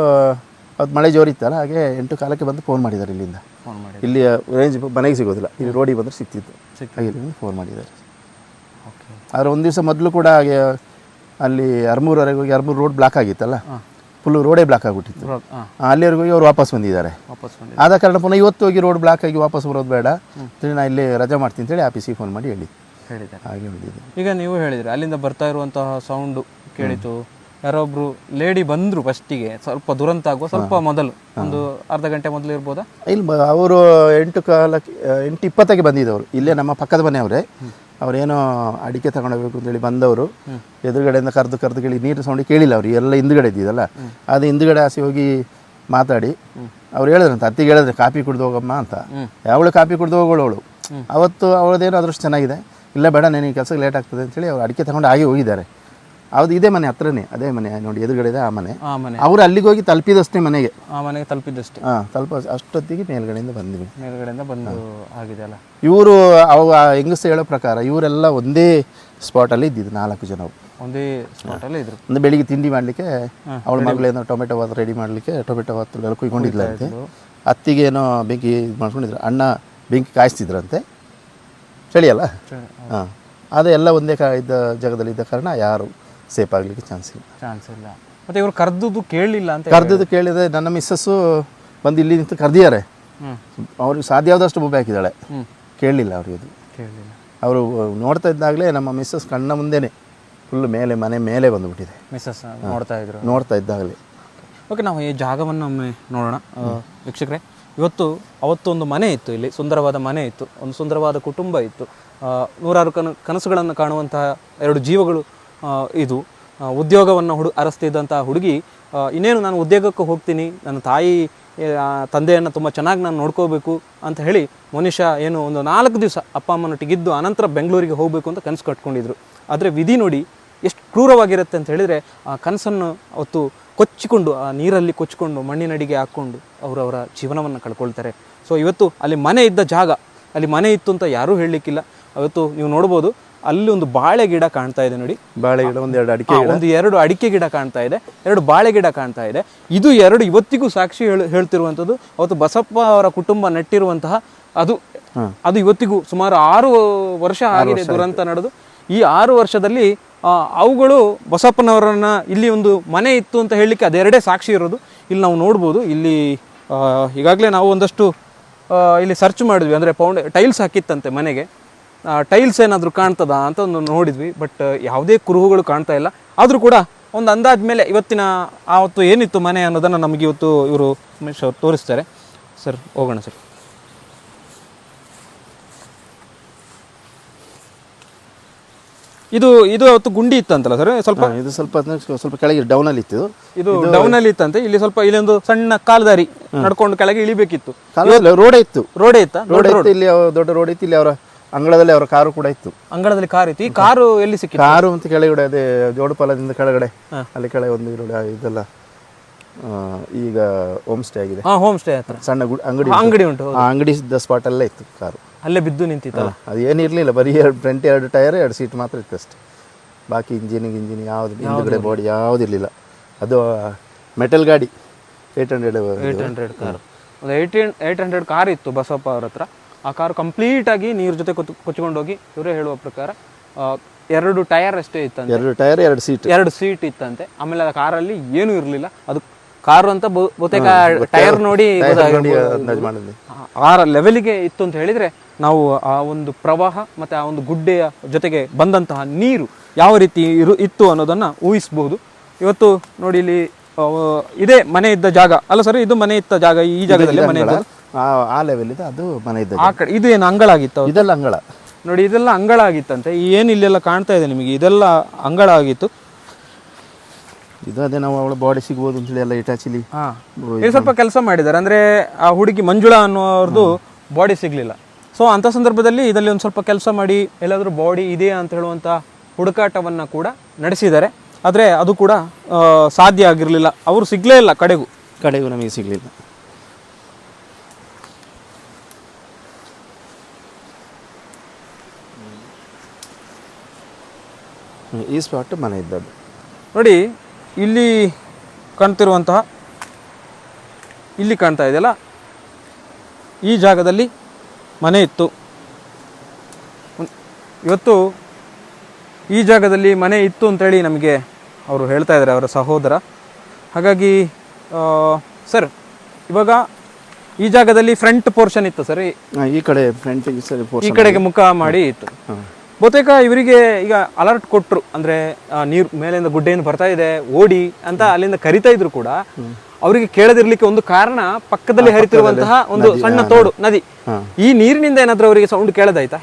Speaker 3: ಅವತ್ತು ಮಳೆ ಜೋರಿತ್ತಲ್ಲ ಹಾಗೆ ಎಂಟು ಕಾಲಕ್ಕೆ ಬಂದು ಫೋನ್ ಮಾಡಿದ್ದಾರೆ ಇಲ್ಲಿಂದ.
Speaker 1: ಫೋನ್ ಮಾಡಿ
Speaker 3: ಇಲ್ಲಿ ರೇಂಜ್ ಮನೆಗೆ ಸಿಗೋದಿಲ್ಲ. ಇಲ್ಲಿ ರೋಡಿಗೆ ಬಂದರೆ ಸಿಕ್ತಿತ್ತು. ಹಾಗೆ ಇಲ್ಲಿಂದ ಫೋನ್ ಮಾಡಿದ್ದಾರೆ.
Speaker 1: ಓಕೆ
Speaker 3: ಆದರೆ ಒಂದು ದಿವಸ ಮೊದಲು ಕೂಡ ಹಾಗೆ ಅಲ್ಲಿ ಅರ್ಮೂರ್ವರೆಗೆ ಹೋಗಿ ಅರ್ಮೂರು ರೋಡ್ ಬ್ಲಾಕ್ ಆಗಿತ್ತಲ್ಲ? ಫುಲ್ಲು ರೋಡೇ ಬ್ಲಾಕ್ ಆಗಿಬಿಟ್ಟಿತ್ತು. ಅಲ್ಲಿವರೆಗೂ ಇವರು ಹೋಗಿ ಅವ್ರು ವಾಪಸ್ ಬಂದಿದ್ದಾರೆ. ಆದ ಕಾರಣ ಪುನಃ ಇವತ್ತು ಹೋಗಿ ರೋಡ್ ಬ್ಲಾಕ್ ಆಗಿ ವಾಪಸ್ ಬರೋದು ಬೇಡ. ಅಂತೇಳಿ ನಾನು ಇಲ್ಲಿ ರಜೆ ಮಾಡ್ತೀನಿ ಅಂತೇಳಿ ಆಫೀಸಿಗೆ ಫೋನ್ ಮಾಡಿ ಹೇಳಿ
Speaker 1: ಹೇಳಿದ್ದಾರೆ.
Speaker 3: ಹಾಗೆ
Speaker 1: ಈಗ ನೀವು ಹೇಳಿದ್ರೆ ಅಲ್ಲಿಂದ ಬರ್ತಾ ಇರುವಂತಹ ಸೌಂಡು ಕೇಳಿತು. ಯಾರೊಬ್ರು ಲೇಡಿ ಬಂದ್ರು ಫಸ್ಟಿಗೆ ಸ್ವಲ್ಪ ದುರಂತ ಆಗುವ ಸ್ವಲ್ಪ ಮೊದಲು ಒಂದು ಅರ್ಧ ಗಂಟೆ ಮೊದಲು ಇರ್ಬೋದಾ?
Speaker 3: ಇಲ್ಲಿ ಅವರು ಎಂಟು ಕಾಲಕ್ಕೆ ಎಂಟು ಇಪ್ಪತ್ತಕ್ಕೆ ಬಂದಿದ್ದವರು. ಇಲ್ಲೇ ನಮ್ಮ ಪಕ್ಕದ ಮನೆಯವರೇ. ಅವರೇನೋ ಅಡಿಕೆ ತಗೊಂಡೋಗ್ಬೇಕು ಅಂತೇಳಿ ಬಂದವರು ಎದುರುಗಡೆಯಿಂದ ಕರೆದು ಕರೆದು ಕೇಳಿ ನೀರು ಸೌಂಡ್ ಕೇಳಿಲ್ಲ ಅವ್ರು ಎಲ್ಲ ಹಿಂದುಗಡೆ ಇದ್ದಿದ್ದಲ್ಲ. ಅದು ಹಿಂದುಗಡೆ ಆಸೆ ಹೋಗಿ ಮಾತಾಡಿ ಅವ್ರು ಹೇಳಿದ್ರಂತ ಅತ್ತಿಗೆ ಹೇಳಿದ್ರೆ ಕಾಪಿ ಕುಡ್ದು ಹೋಗಮ್ಮ ಅಂತ. ಯಾವಳು ಕಾಪಿ ಕುಡ್ದು ಹೋಗೋಳು ಅವತ್ತು ಅವಳದೇನೋ ಅದೃಷ್ಟು ಚೆನ್ನಾಗಿದೆ. ಇಲ್ಲ ಬೇಡ ನನಗೆ ಕೆಲಸಕ್ಕೆ ಲೇಟ್ ಆಗ್ತದೆ ಅಂತೇಳಿ ಅವ್ರು ಅಡಿಕೆ ತಗೊಂಡು ಹಾಗೆ ಹೋಗಿದ್ದಾರೆ. ಹೌದು ಇದೇ ಮನೆ ಹತ್ರನೇ ಅದೇ ಮನೆ ನೋಡಿ ಎದುರುಗಡೆ ಇದೆ ಆ ಮನೆ.
Speaker 1: ಆ ಮನೆ.
Speaker 3: ಅವರು ಅಲ್ಲಿಗೆ ಹೋಗಿ ತಲುಪಿದಷ್ಟೇ ಮನೆಗೆ.
Speaker 1: ಆ ಮನೆಗೆ ತಲುಪಿದಷ್ಟೇ
Speaker 3: ಹಾಂ ತಲುಪ ಅಷ್ಟೊತ್ತಿಗೆ ಮೇಲ್ಗಡೆಯಿಂದ ಬಂದ್ವಿ.
Speaker 1: ಮೇಲ್ಗಡೆಯಿಂದ ಬಂದು ಆಗಿದೆ ಅಲ್ಲ?
Speaker 3: ಇವರು ಅವ ಹೆಂಗಸ ಹೇಳೋ ಪ್ರಕಾರ ಇವರೆಲ್ಲ ಒಂದೇ ಸ್ಪಾಟಲ್ಲಿ ಇದ್ದಿದ್ದು ನಾಲ್ಕು ಜನ
Speaker 1: ಒಂದೇ ಸ್ಪಾಟ್ ಅಲ್ಲಿ ಇದ್ರು.
Speaker 3: ಒಂದು ಬೆಳಿಗ್ಗೆ ತಿಂಡಿ ಮಾಡಲಿಕ್ಕೆ ಅವಳ ಮಗಳೇನೋ ಟೊಮೆಟೊ ಬಾತ್ ರೆಡಿ ಮಾಡಲಿಕ್ಕೆ ಟೊಮೆಟೊ ಬಾತ್ ಕುಯ್ಕೊಂಡಿದ್ಲಂತೆ ಅತ್ತಿಗೆ ಏನೋ ಬೆಂಕಿ ಇದು ಮಾಡ್ಕೊಂಡಿದ್ರು ಅಣ್ಣ ಬೆಂಕಿ ಕಾಯಿಸ್ತಿದ್ರಂತೆ. ಚಳಿ ಅಲ್ಲ? ಹಾಂ. ಅದೇ ಎಲ್ಲ ಒಂದೇ ಕಾ ಇದ್ದ ಜಾಗದಲ್ಲಿ ಇದ್ದ ಕಾರಣ ಯಾರು ಸೇಫ್ ಆಗಲಿಕ್ಕೆ ಚಾನ್ಸ್ ಇಲ್ಲ.
Speaker 1: ಚಾನ್ಸ್ ಇಲ್ಲ. ಮತ್ತೆ ಇವರು ಕರ್ದುದು ಕೇಳಲಿಲ್ಲ ಅಂತ
Speaker 3: ಕರೆದದ್ದು ಕೇಳಿದ್ರೆ ನನ್ನ ಮಿಸ್ಸಸ್ಸು ಬಂದು ಇಲ್ಲಿ ನಿಂತು ಕರೆದಿದ್ದಾರೆ. ಅವ್ರಿಗೆ ಸಾಧ್ಯ ಆದಷ್ಟು ಬೊಬ್ಬೆ ಹಾಕಿದ್ದಾಳೆ. ಕೇಳಲಿಲ್ಲ ಅವ್ರಿಗೆ ಇದು
Speaker 1: ಕೇಳಲಿಲ್ಲ.
Speaker 3: ಅವರು ನೋಡ್ತಾ ಇದ್ದಾಗಲೇ ನಮ್ಮ ಮಿಸ್ಸಸ್ ಕಣ್ಣ ಮುಂದೆನೆ ಫುಲ್ ಮೇಲೆ ಮನೆ ಮೇಲೆ ಬಂದುಬಿಟ್ಟಿದೆ.
Speaker 1: ಮಿಸ್ಸಸ್ ನೋಡ್ತಾ ಇದ್ರು.
Speaker 3: ನೋಡ್ತಾ ಇದ್ದಾಗಲೇ.
Speaker 1: ಓಕೆ ನಾವು ಈ ಜಾಗವನ್ನು ಒಮ್ಮೆ ನೋಡೋಣ. ವೀಕ್ಷಕರೇ ಇವತ್ತು ಅವತ್ತು ಒಂದು ಮನೆ ಇತ್ತು ಇಲ್ಲಿ ಸುಂದರವಾದ ಮನೆ ಇತ್ತು ಒಂದು ಸುಂದರವಾದ ಕುಟುಂಬ ಇತ್ತು. ನೂರಾರು ಕನ ಕನಸುಗಳನ್ನು ಕಾಣುವಂತಹ ಎರಡು ಜೀವಗಳು ಇದು. ಉದ್ಯೋಗವನ್ನು ಹುಡು ಅರಸ್ತಿದ್ದಂಥ ಹುಡುಗಿ ಇನ್ನೇನು ನಾನು ಉದ್ಯೋಗಕ್ಕೆ ಹೋಗ್ತೀನಿ, ನನ್ನ ತಾಯಿ ತಂದೆಯನ್ನು ತುಂಬ ಚೆನ್ನಾಗಿ ನಾನು ನೋಡ್ಕೋಬೇಕು ಅಂತ ಹೇಳಿ ಮನುಷ್ಯ ಏನು ಒಂದು ನಾಲ್ಕು ದಿವಸ ಅಪ್ಪ ಅಮ್ಮನೊಟ್ಟಿಗಿದ್ದು ಅನಂತರ ಬೆಂಗಳೂರಿಗೆ ಹೋಗಬೇಕು ಅಂತ ಕನಸು ಕಟ್ಕೊಂಡಿದ್ರು. ಆದರೆ ವಿಧಿ ನೋಡಿ ಎಷ್ಟು ಕ್ರೂರವಾಗಿರುತ್ತೆ ಅಂತ ಹೇಳಿದರೆ ಆ ಕನಸನ್ನು ಅವತ್ತು ಕೊಚ್ಚಿಕೊಂಡು, ಆ ನೀರಲ್ಲಿ ಕೊಚ್ಚಿಕೊಂಡು, ಮಣ್ಣಿನಡಿಗೆ ಹಾಕ್ಕೊಂಡು ಅವರವರ ಜೀವನವನ್ನು ಕಳ್ಕೊಳ್ತಾರೆ. ಸೊ ಇವತ್ತು ಅಲ್ಲಿ ಮನೆ ಇದ್ದ ಜಾಗ, ಅಲ್ಲಿ ಮನೆ ಇತ್ತು ಅಂತ ಯಾರೂ ಹೇಳಲಿಕ್ಕಿಲ್ಲ. ಅವತ್ತು ನೀವು ನೋಡ್ಬೋದು ಅಲ್ಲಿ ಒಂದು ಬಾಳೆ ಗಿಡ ಕಾಣ್ತಾ ಇದೆ ನೋಡಿ.
Speaker 3: ಬಾಳೆ ಗಿಡ ಒಂದೆರಡು ಅಡಿಕೆ
Speaker 1: ಗಿಡ. ಒಂದು ಎರಡು ಅಡಿಕೆ ಗಿಡ ಕಾಣ್ತಾ ಇದೆ. ಎರಡು ಬಾಳೆ ಗಿಡ ಕಾಣ್ತಾ ಇದೆ. ಇದು ಎರಡು ಇವತ್ತಿಗೂ ಸಾಕ್ಷಿ ಹೇಳ ಹೇಳ್ತಿರುವಂಥದ್ದು. ಅವತ್ತು ಬಸಪ್ಪ ಅವರ ಕುಟುಂಬ ನೆಟ್ಟಿರುವಂತಹ ಅದು ಅದು ಇವತ್ತಿಗೂ ಸುಮಾರು ಆರು ವರ್ಷ ಆಗಿದೆ ದುರಂತ ನಡೆದು. ಈ ಆರು ವರ್ಷದಲ್ಲಿ ಆ, ಅವುಗಳು ಬಸಪ್ಪನವರನ್ನ ಇಲ್ಲಿ ಒಂದು ಮನೆ ಇತ್ತು ಅಂತ ಹೇಳಲಿಕ್ಕೆ ಅದೆರಡೇ ಸಾಕ್ಷಿ ಇರೋದು. ಇಲ್ಲಿ ನಾವು ನೋಡ್ಬೋದು. ಇಲ್ಲಿ ಈಗಾಗಲೇ ನಾವು ಒಂದಷ್ಟು ಇಲ್ಲಿ ಸರ್ಚ್ ಮಾಡಿದ್ವಿ. ಅಂದರೆ ಪೌಂಡ್ ಟೈಲ್ಸ್ ಹಾಕಿತ್ತಂತೆ ಮನೆಗೆ. ಟೈಲ್ಸ್ ಏನಾದರೂ ಕಾಣ್ತದ ಅಂತ ಒಂದು ನೋಡಿದ್ವಿ ಬಟ್ ಯಾವುದೇ ಕುರುಹುಗಳು ಕಾಣ್ತಾ ಇಲ್ಲ. ಆದರೂ ಕೂಡ ಒಂದು ಅಂದಾಜ ಮೇಲೆ ಇವತ್ತಿನ ಆವತ್ತು ಏನಿತ್ತು ಮನೆ ಅನ್ನೋದನ್ನು ನಮಗೆ ಇವತ್ತು ಇವರು ಉಮೇಶ್ ಅವರು ತೋರಿಸ್ತಾರೆ. ಸರ್ ಹೋಗೋಣ ಸರ್. ಇದು ಇದು ಅವತ್ತು ಗುಂಡಿ ಇತ್ತಂತಲ್ಲ ಸರ್? ಸ್ವಲ್ಪ
Speaker 3: ಇದು ಸ್ವಲ್ಪ ಸ್ವಲ್ಪ ಕೆಳಗೆ ಡೌನ್ ಅಲ್ಲಿ ಇತ್ತು
Speaker 1: ಇದು ಡೌನ್ ಅಲ್ಲಿ ಇತ್ತಂತೆ ಇಲ್ಲಿ ಸ್ವಲ್ಪ ಇಲ್ಲೊಂದು ಸಣ್ಣ ಕಾಲ್ದಾರಿ ನಡ್ಕೊಂಡು ಕೆಳಗೆ ಇಳಿಬೇಕಿತ್ತು.
Speaker 3: ರೋಡೇ ಇತ್ತು.
Speaker 1: ರೋಡೇ ಇತ್ತ?
Speaker 3: ರೋಡ್ ಇತ್ತು ಇಲ್ಲಿ ದೊಡ್ಡ ರೋಡ್ ಇತ್ತು ಇಲ್ಲಿ ಅವರ ಅಂಗಳದಲ್ಲಿ ಅವರ ಕಾರು ಕೂಡ ಇತ್ತು.
Speaker 1: ಅಂಗಳದಲ್ಲಿ ಕಾರ್ ಇತ್ತು. ಈ ಕಾರು ಎಲ್ಲಿ ಸಿಕ್ಕಿತ್ತು?
Speaker 3: ಕಾರು ಅಂತ ಕೆಳಗಡೆ ಅದೇ ಜೋಡುಪಾಲದಿಂದ ಕೆಳಗಡೆ. ಅಲ್ಲಿ ಕೆಳಗೆ ಒಂದು ಇದೆಲ್ಲ ಆ, ಈಗ ಹೋಮ್ ಸ್ಟೇ ಆಗಿದೆ.
Speaker 1: ಹಾ ಹೋಮ್ ಸ್ಟೇ ಹತ್ರ
Speaker 3: ಸಣ್ಣ ಗುಡ್- ಅಂಗಡಿ
Speaker 1: ಅಂಗಡಿ ಉಂಟು
Speaker 3: ಆ ಅಂಗಡಿ ಇದ್ದ ಸ್ಪಾಟ್ ಅಲ್ಲೇ ಇತ್ತು ಕಾರು.
Speaker 1: ಅಲ್ಲೇ ಬಿದ್ದು ನಿಂತಿತ್ತಲ್ಲ?
Speaker 3: ಅದು ಏನಿರಲಿಲ್ಲ ಬರೀ ಎರಡು ಫ್ರಂಟ್ ಎರಡು ಟೈರ್ ಎರಡು ಸೀಟ್ ಮಾತ್ರ ಇತ್ತು ಅಷ್ಟೇ. ಬಾಕಿ ಇಂಜಿನ್ ಇಂಜಿನ್ ಯಾವ್ದು ಹಿಂದುಗಡೆ ಬಾಡಿ ಯಾವುದಿರಲಿಲ್ಲ ಅದು ಮೆಟಲ್ ಗಾಡಿ eight hundred
Speaker 1: eight hundred car ಒಂದು ಏಯ್ಟೀನ್ ಏಯ್ಟ್ ಹಂಡ್ರೆಡ್ ಕಾರ್ ಇತ್ತು ಬಸಪ್ಪ ಅವ್ರ ಹತ್ರ. ಆ ಕಾರು ಕಂಪ್ಲೀಟ್ ಆಗಿ ನೀರ್ ಜೊತೆ ಕೊಚ್ಚಿಕೊಂಡು ಕೊಚ್ಕೊಂಡು ಹೋಗಿ ಇವರೇ ಹೇಳುವ ಪ್ರಕಾರ ಆ, ಎರಡು ಟೈರ್ ಅಷ್ಟೇ ಇತ್ತಂತೆ.
Speaker 3: ಎರಡು ಟೈರ್ ಎರಡು ಸೀಟ್.
Speaker 1: ಎರಡು ಸೀಟ್ ಇತ್ತಂತೆ. ಆಮೇಲೆ ಆ ಕಾರಲ್ಲಿ ಏನೂ ಇರಲಿಲ್ಲ. ಅದು ಕಾರು ಅಂತ ಬಹು- ಬಹುತೇಕ ಟೈರ್ ನೋಡಿ ಆರ
Speaker 3: ಲೆವೆಲ್ಗೆ ಮಾಡಿದ್ವಿ.
Speaker 1: ಆ- ಲೆವೆಲಿಗೆ ಇತ್ತು ಅಂತ ಹೇಳಿದ್ರೆ ನಾವು ಆ ಒಂದು ಪ್ರವಾಹ ಮತ್ತೆ ಆ ಒಂದು ಗುಡ್ಡೆಯ ಜೊತೆಗೆ ಬಂದಂತಹ ನೀರು ಯಾವ ರೀತಿ ಇರು ಇತ್ತು ಅನ್ನೋದನ್ನ ಊಹಿಸಬಹುದು. ಇವತ್ತು ನೋಡಿ ಇಲ್ಲಿ ಇದೇ ಮನೆ ಇದ್ದ ಜಾಗ. ಅಲ್ಲ ಸರ್ ಇದು ಮನೆ ಇತ್ತ ಜಾಗ ಈ ಜಾಗದಲ್ಲಿ ಮನೆ ಇದ್ದ
Speaker 3: ಆ ಆ ಲೆವೆಲ್ ಇದೆ ಅದು ಮನೆ ಇದೆ
Speaker 1: ಆ ಕಡೆ ಇದು ಏನು ಅಂಗಳ ಆಗಿತ್ತು
Speaker 3: ಇದೆಲ್ಲ ಅಂಗಳ.
Speaker 1: ನೋಡಿ ಇದೆಲ್ಲ ಅಂಗಳ ಆಗಿತ್ತಂತೆ ಏನು ಇಲ್ಲೆಲ್ಲ ಕಾಣ್ತಾ ಇದೆ ನಿಮಗೆ? ಇದೆಲ್ಲ ಅಂಗಳ ಆಗಿತ್ತು
Speaker 3: ಇದು ಅದೇ ನಾವು ಅವಳ ಬಾಡಿ ಸಿಗ್ಬೋದು ಅಂತೇಳಿ ಎಲ್ಲ ಇಟಾಚಿಲಿ
Speaker 1: ಹಾ. ಇಲ್ಲಿ ಸ್ವಲ್ಪ ಕೆಲಸ ಮಾಡಿದ್ದಾರೆ. ಅಂದ್ರೆ ಆ ಹುಡುಗಿ ಮಂಜುಳಾ ಅನ್ನೋರ್ದು ಬಾಡಿ ಸಿಗ್ಲಿಲ್ಲ. ಸೊ ಅಂತ ಸಂದರ್ಭದಲ್ಲಿ ಇದರಲ್ಲಿ ಒಂದು ಸ್ವಲ್ಪ ಕೆಲಸ ಮಾಡಿ ಎಲ್ಲಾದರೂ ಬಾಡಿ ಇದೆಯಾ ಅಂತ ಹೇಳುವಂತ ಹುಡುಕಾಟವನ್ನ ಕೂಡ ನಡೆಸಿದ್ದಾರೆ. ಆದರೆ ಅದು ಕೂಡ ಸಾಧ್ಯ ಆಗಿರಲಿಲ್ಲ. ಅವರು ಸಿಗ್ಲೇ ಇಲ್ಲ ಕಡೆಗೂ.
Speaker 3: ಕಡೆಗೂ ನಮಗೆ ಸಿಗಲಿಲ್ಲ. ಈ ಸ್ಪಾಟ್ ಮನೆ ಇದ್ದದ್ದು.
Speaker 1: ನೋಡಿ ಇಲ್ಲಿ ಕಾಣ್ತಿರುವಂತಹ ಇಲ್ಲಿ ಕಾಣ್ತಾ ಇದೆಯಲ್ಲ? ಈ ಜಾಗದಲ್ಲಿ ಮನೆ ಇತ್ತು. ಇವತ್ತು ಈ ಜಾಗದಲ್ಲಿ ಮನೆ ಇತ್ತು ಅಂತೇಳಿ ನಮಗೆ ಅವರು ಹೇಳ್ತಾ ಇದ್ದಾರೆ ಅವರ ಸಹೋದರ. ಹಾಗಾಗಿ ಸರ್ ಇವಾಗ ಈ ಜಾಗದಲ್ಲಿ ಫ್ರಂಟ್ ಪೋರ್ಷನ್ ಇತ್ತು ಸರ್.
Speaker 3: ಈ ಕಡೆ ಫ್ರಂಟ್
Speaker 1: ಈ ಕಡೆಗೆ ಮುಖ ಮಾಡಿ ಇತ್ತು. ಬಹುತೇಕ ಇವರಿಗೆ ಈಗ ಅಲರ್ಟ್ ಕೊಟ್ಟರು ಅಂದ್ರೆ ನೀರು ಮೇಲಿಂದ ಗುಡ್ಡೆಯಿಂದ ಬರ್ತಾ ಇದೆ ಓಡಿ ಅಂತ ಅಲ್ಲಿಂದ ಕರಿತಾ ಇದ್ರು ಕೂಡ ಅವರಿಗೆ ಕೇಳದಿರ್ಲಿಕ್ಕೆ ಒಂದು ಕಾರಣ ಪಕ್ಕದಲ್ಲಿ ಹರಿತಿರುವಂತಹ ಒಂದು ಸಣ್ಣ ತೋಡು ನದಿ. ಈ ನೀರಿನಿಂದ ಏನಾದ್ರೂ ಅವರಿಗೆ ಸೌಂಡ್ ಕೇಳದಾಯ್ತಾ?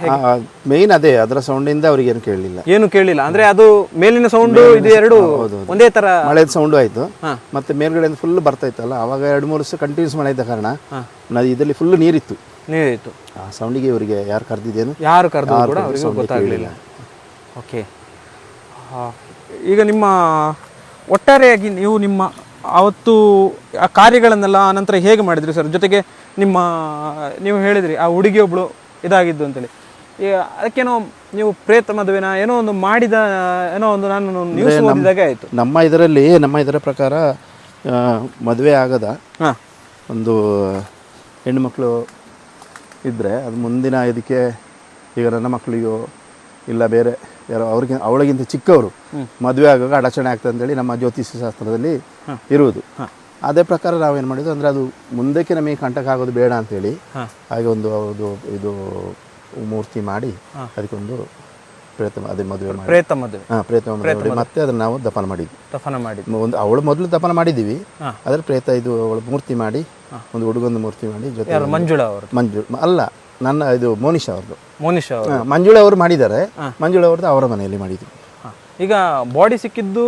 Speaker 3: ಮೇನ್ ಅದೇ ಅದರ ಸೌಂಡ್ ಸೌಂಡಿಂದ ಅವ್ರಿಗೆ ಏನು ಕೇಳಲಿಲ್ಲ.
Speaker 1: ಏನು ಕೇಳಿಲ್ಲ ಅಂದ್ರೆ ಅದು ಮೇಲಿನ ಸೌಂಡ್ ಇದು ಎರಡು ಒಂದೇ ತರ
Speaker 3: ಮಳೆದ ಸೌಂಡ್ ಆಯ್ತು. ಮತ್ತೆ ಮೇಲ್ಗಡೆ ಫುಲ್ ಬರ್ತಾ ಇತ್ತಲ್ಲ ಅವಾಗ ಎರಡು ಮೂರು ಕಂಟಿನ್ಯೂಸ್ ಮಳೆ ಇದ್ದ ಕಾರಣ ನದಿ ಇದರಲ್ಲಿ ಫುಲ್ ನೀರಿತ್ತು.
Speaker 1: ನೀರಿತ್ತು
Speaker 3: ಆ ಸೌಂಡಿಗೆ ಇವರಿಗೆ ಯಾರು ಕರೆದಿದ್ದೇನು?
Speaker 1: ಯಾರು ಕರೆದು ಕೂಡ ಅವರಿಗೆ ಗೊತ್ತಾಗ್ಲಿಲ್ಲ. ಓಕೆ. ಈಗ ನಿಮ್ಮ ಒಟ್ಟಾರೆಯಾಗಿ ನೀವು ನಿಮ್ಮ ಅವತ್ತು ಆ ಕಾರ್ಯಗಳನ್ನೆಲ್ಲ ಆನಂತರ ಹೇಗೆ ಮಾಡಿದ್ರಿ ಸರ್? ಜೊತೆಗೆ ನಿಮ್ಮ ನೀವು ಹೇಳಿದ್ರಿ ಆ ಹುಡುಗಿ ಒಬ್ಳು ಇದಾಗಿದ್ದು ಅಂತೇಳಿ. ಈ ಅದಕ್ಕೇನೋ ನೀವು ಪ್ರೇತ ಮದುವೆನ ಏನೋ ಒಂದು ಮಾಡಿದ ಏನೋ ಒಂದು ನಾನು ನ್ಯೂಸ್ ಓದಿದಾಗೆ ಆಯಿತು.
Speaker 3: ನಮ್ಮ ಇದರಲ್ಲಿ ನಮ್ಮ ಇದರ ಪ್ರಕಾರ ಮದುವೆ ಆಗದ
Speaker 1: ಹಾಂ.
Speaker 3: ಒಂದು ಹೆಣ್ಣುಮಕ್ಕಳು ಇದ್ದರೆ ಅದು ಮುಂದಿನ ಇದಕ್ಕೆ ಈಗ ನನ್ನ ಮಕ್ಕಳಿಗೋ ಇಲ್ಲ ಬೇರೆ ಯಾರೋ ಅವ್ರಿಗೆ ಅವಳಿಗಿಂತ ಚಿಕ್ಕವರು ಮದುವೆ ಆಗುವಾಗ ಅಡಚಣೆ ಆಗ್ತದೆ ಅಂತೇಳಿ ನಮ್ಮ ಜ್ಯೋತಿಷ್ಯ ಶಾಸ್ತ್ರದಲ್ಲಿ ಇರುವುದು. ಅದೇ ಪ್ರಕಾರ ನಾವೇನು ಮಾಡಿದ್ದು ಅಂದರೆ ಅದು ಮುಂದಕ್ಕೆ ನಮಗೆ ಕಂಟಕ ಆಗೋದು ಬೇಡ ಅಂತೇಳಿ. ಹಾಗೆ ಒಂದು ಅದು ಇದು ಮೂರ್ತಿ ಮಾಡಿ ಅದಕ್ಕೊಂದು ಪ್ರಯತ್ನ ಅದೇ ಮದುವೆ
Speaker 1: ಪ್ರೇತ ಮದುವೆ.
Speaker 3: ಹಾಂ ಪ್ರಯತ್ನ ಮಾಡಿ ಮತ್ತೆ ಅದನ್ನ ನಾವು ದಫನ ಮಾಡಿದ್ವಿ.
Speaker 1: ದಫನ ಮಾಡಿದ್ವಿ.
Speaker 3: ಒಂದು ಅವಳು ಮೊದಲು ದಫನ ಮಾಡಿದ್ದೀವಿ. ಅದ್ರ ಪ್ರೇತ ಇದು ಅವಳು ಮೂರ್ತಿ ಮಾಡಿ ಒಂದು ಹುಡುಗಂದು ಮೂರ್ತಿ ಮಾಡಿ ಜೊತೆ
Speaker 1: ಮಂಜುಳಾ ಅವರು
Speaker 3: ಮಂಜು ಅಲ್ಲ ನನ್ನ ಇದು ಮೋನಿಶ್ ಅವ್ರದ್ದು.
Speaker 1: ಮೋನಿಶ್ ಅವರು
Speaker 3: ಮಂಜುಳ ಅವರು ಮಾಡಿದ್ದಾರೆ. ಮಂಜುಳ ಅವ್ರದ್ದು ಅವರ ಮನೆಯಲ್ಲಿ ಮಾಡಿದ್ವಿ.
Speaker 1: ಈಗ ಬಾಡಿ ಸಿಕ್ಕಿದ್ದು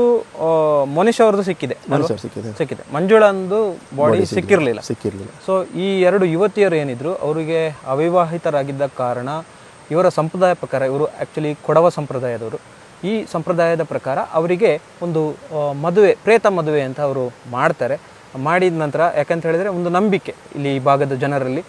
Speaker 1: ಮೋನಿಶ್ ಅವ್ರದ್ದು ಸಿಕ್ಕಿದೆ.
Speaker 3: ಸಿಕ್ಕಿದೆ.
Speaker 1: ಸಿಕ್ಕಿದೆ. ಮಂಜುಳಂದು ಬಾಡಿ ಸಿಕ್ಕಿರಲಿಲ್ಲ.
Speaker 3: ಸಿಕ್ಕಿರಲಿಲ್ಲ.
Speaker 1: ಸೊ ಈ ಎರಡು ಯುವತಿಯರು ಏನಿದ್ರು ಅವರಿಗೆ ಅವಿವಾಹಿತರಾಗಿದ್ದ ಕಾರಣ ಇವರ ಸಂಪ್ರದಾಯ ಪ್ರಕಾರ, ಇವರು ಆ್ಯಕ್ಚುಲಿ ಕೊಡವ ಸಂಪ್ರದಾಯದವರು. ಈ ಸಂಪ್ರದಾಯದ ಪ್ರಕಾರ ಅವರಿಗೆ ಒಂದು ಮದುವೆ, ಪ್ರೇತ ಮದುವೆ ಅಂತ ಅವರು ಮಾಡ್ತಾರೆ. ಮಾಡಿದ ನಂತರ ಯಾಕಂತ ಹೇಳಿದರೆ ಒಂದು ನಂಬಿಕೆ ಇಲ್ಲಿ ಈ ಭಾಗದ ಜನರಲ್ಲಿ.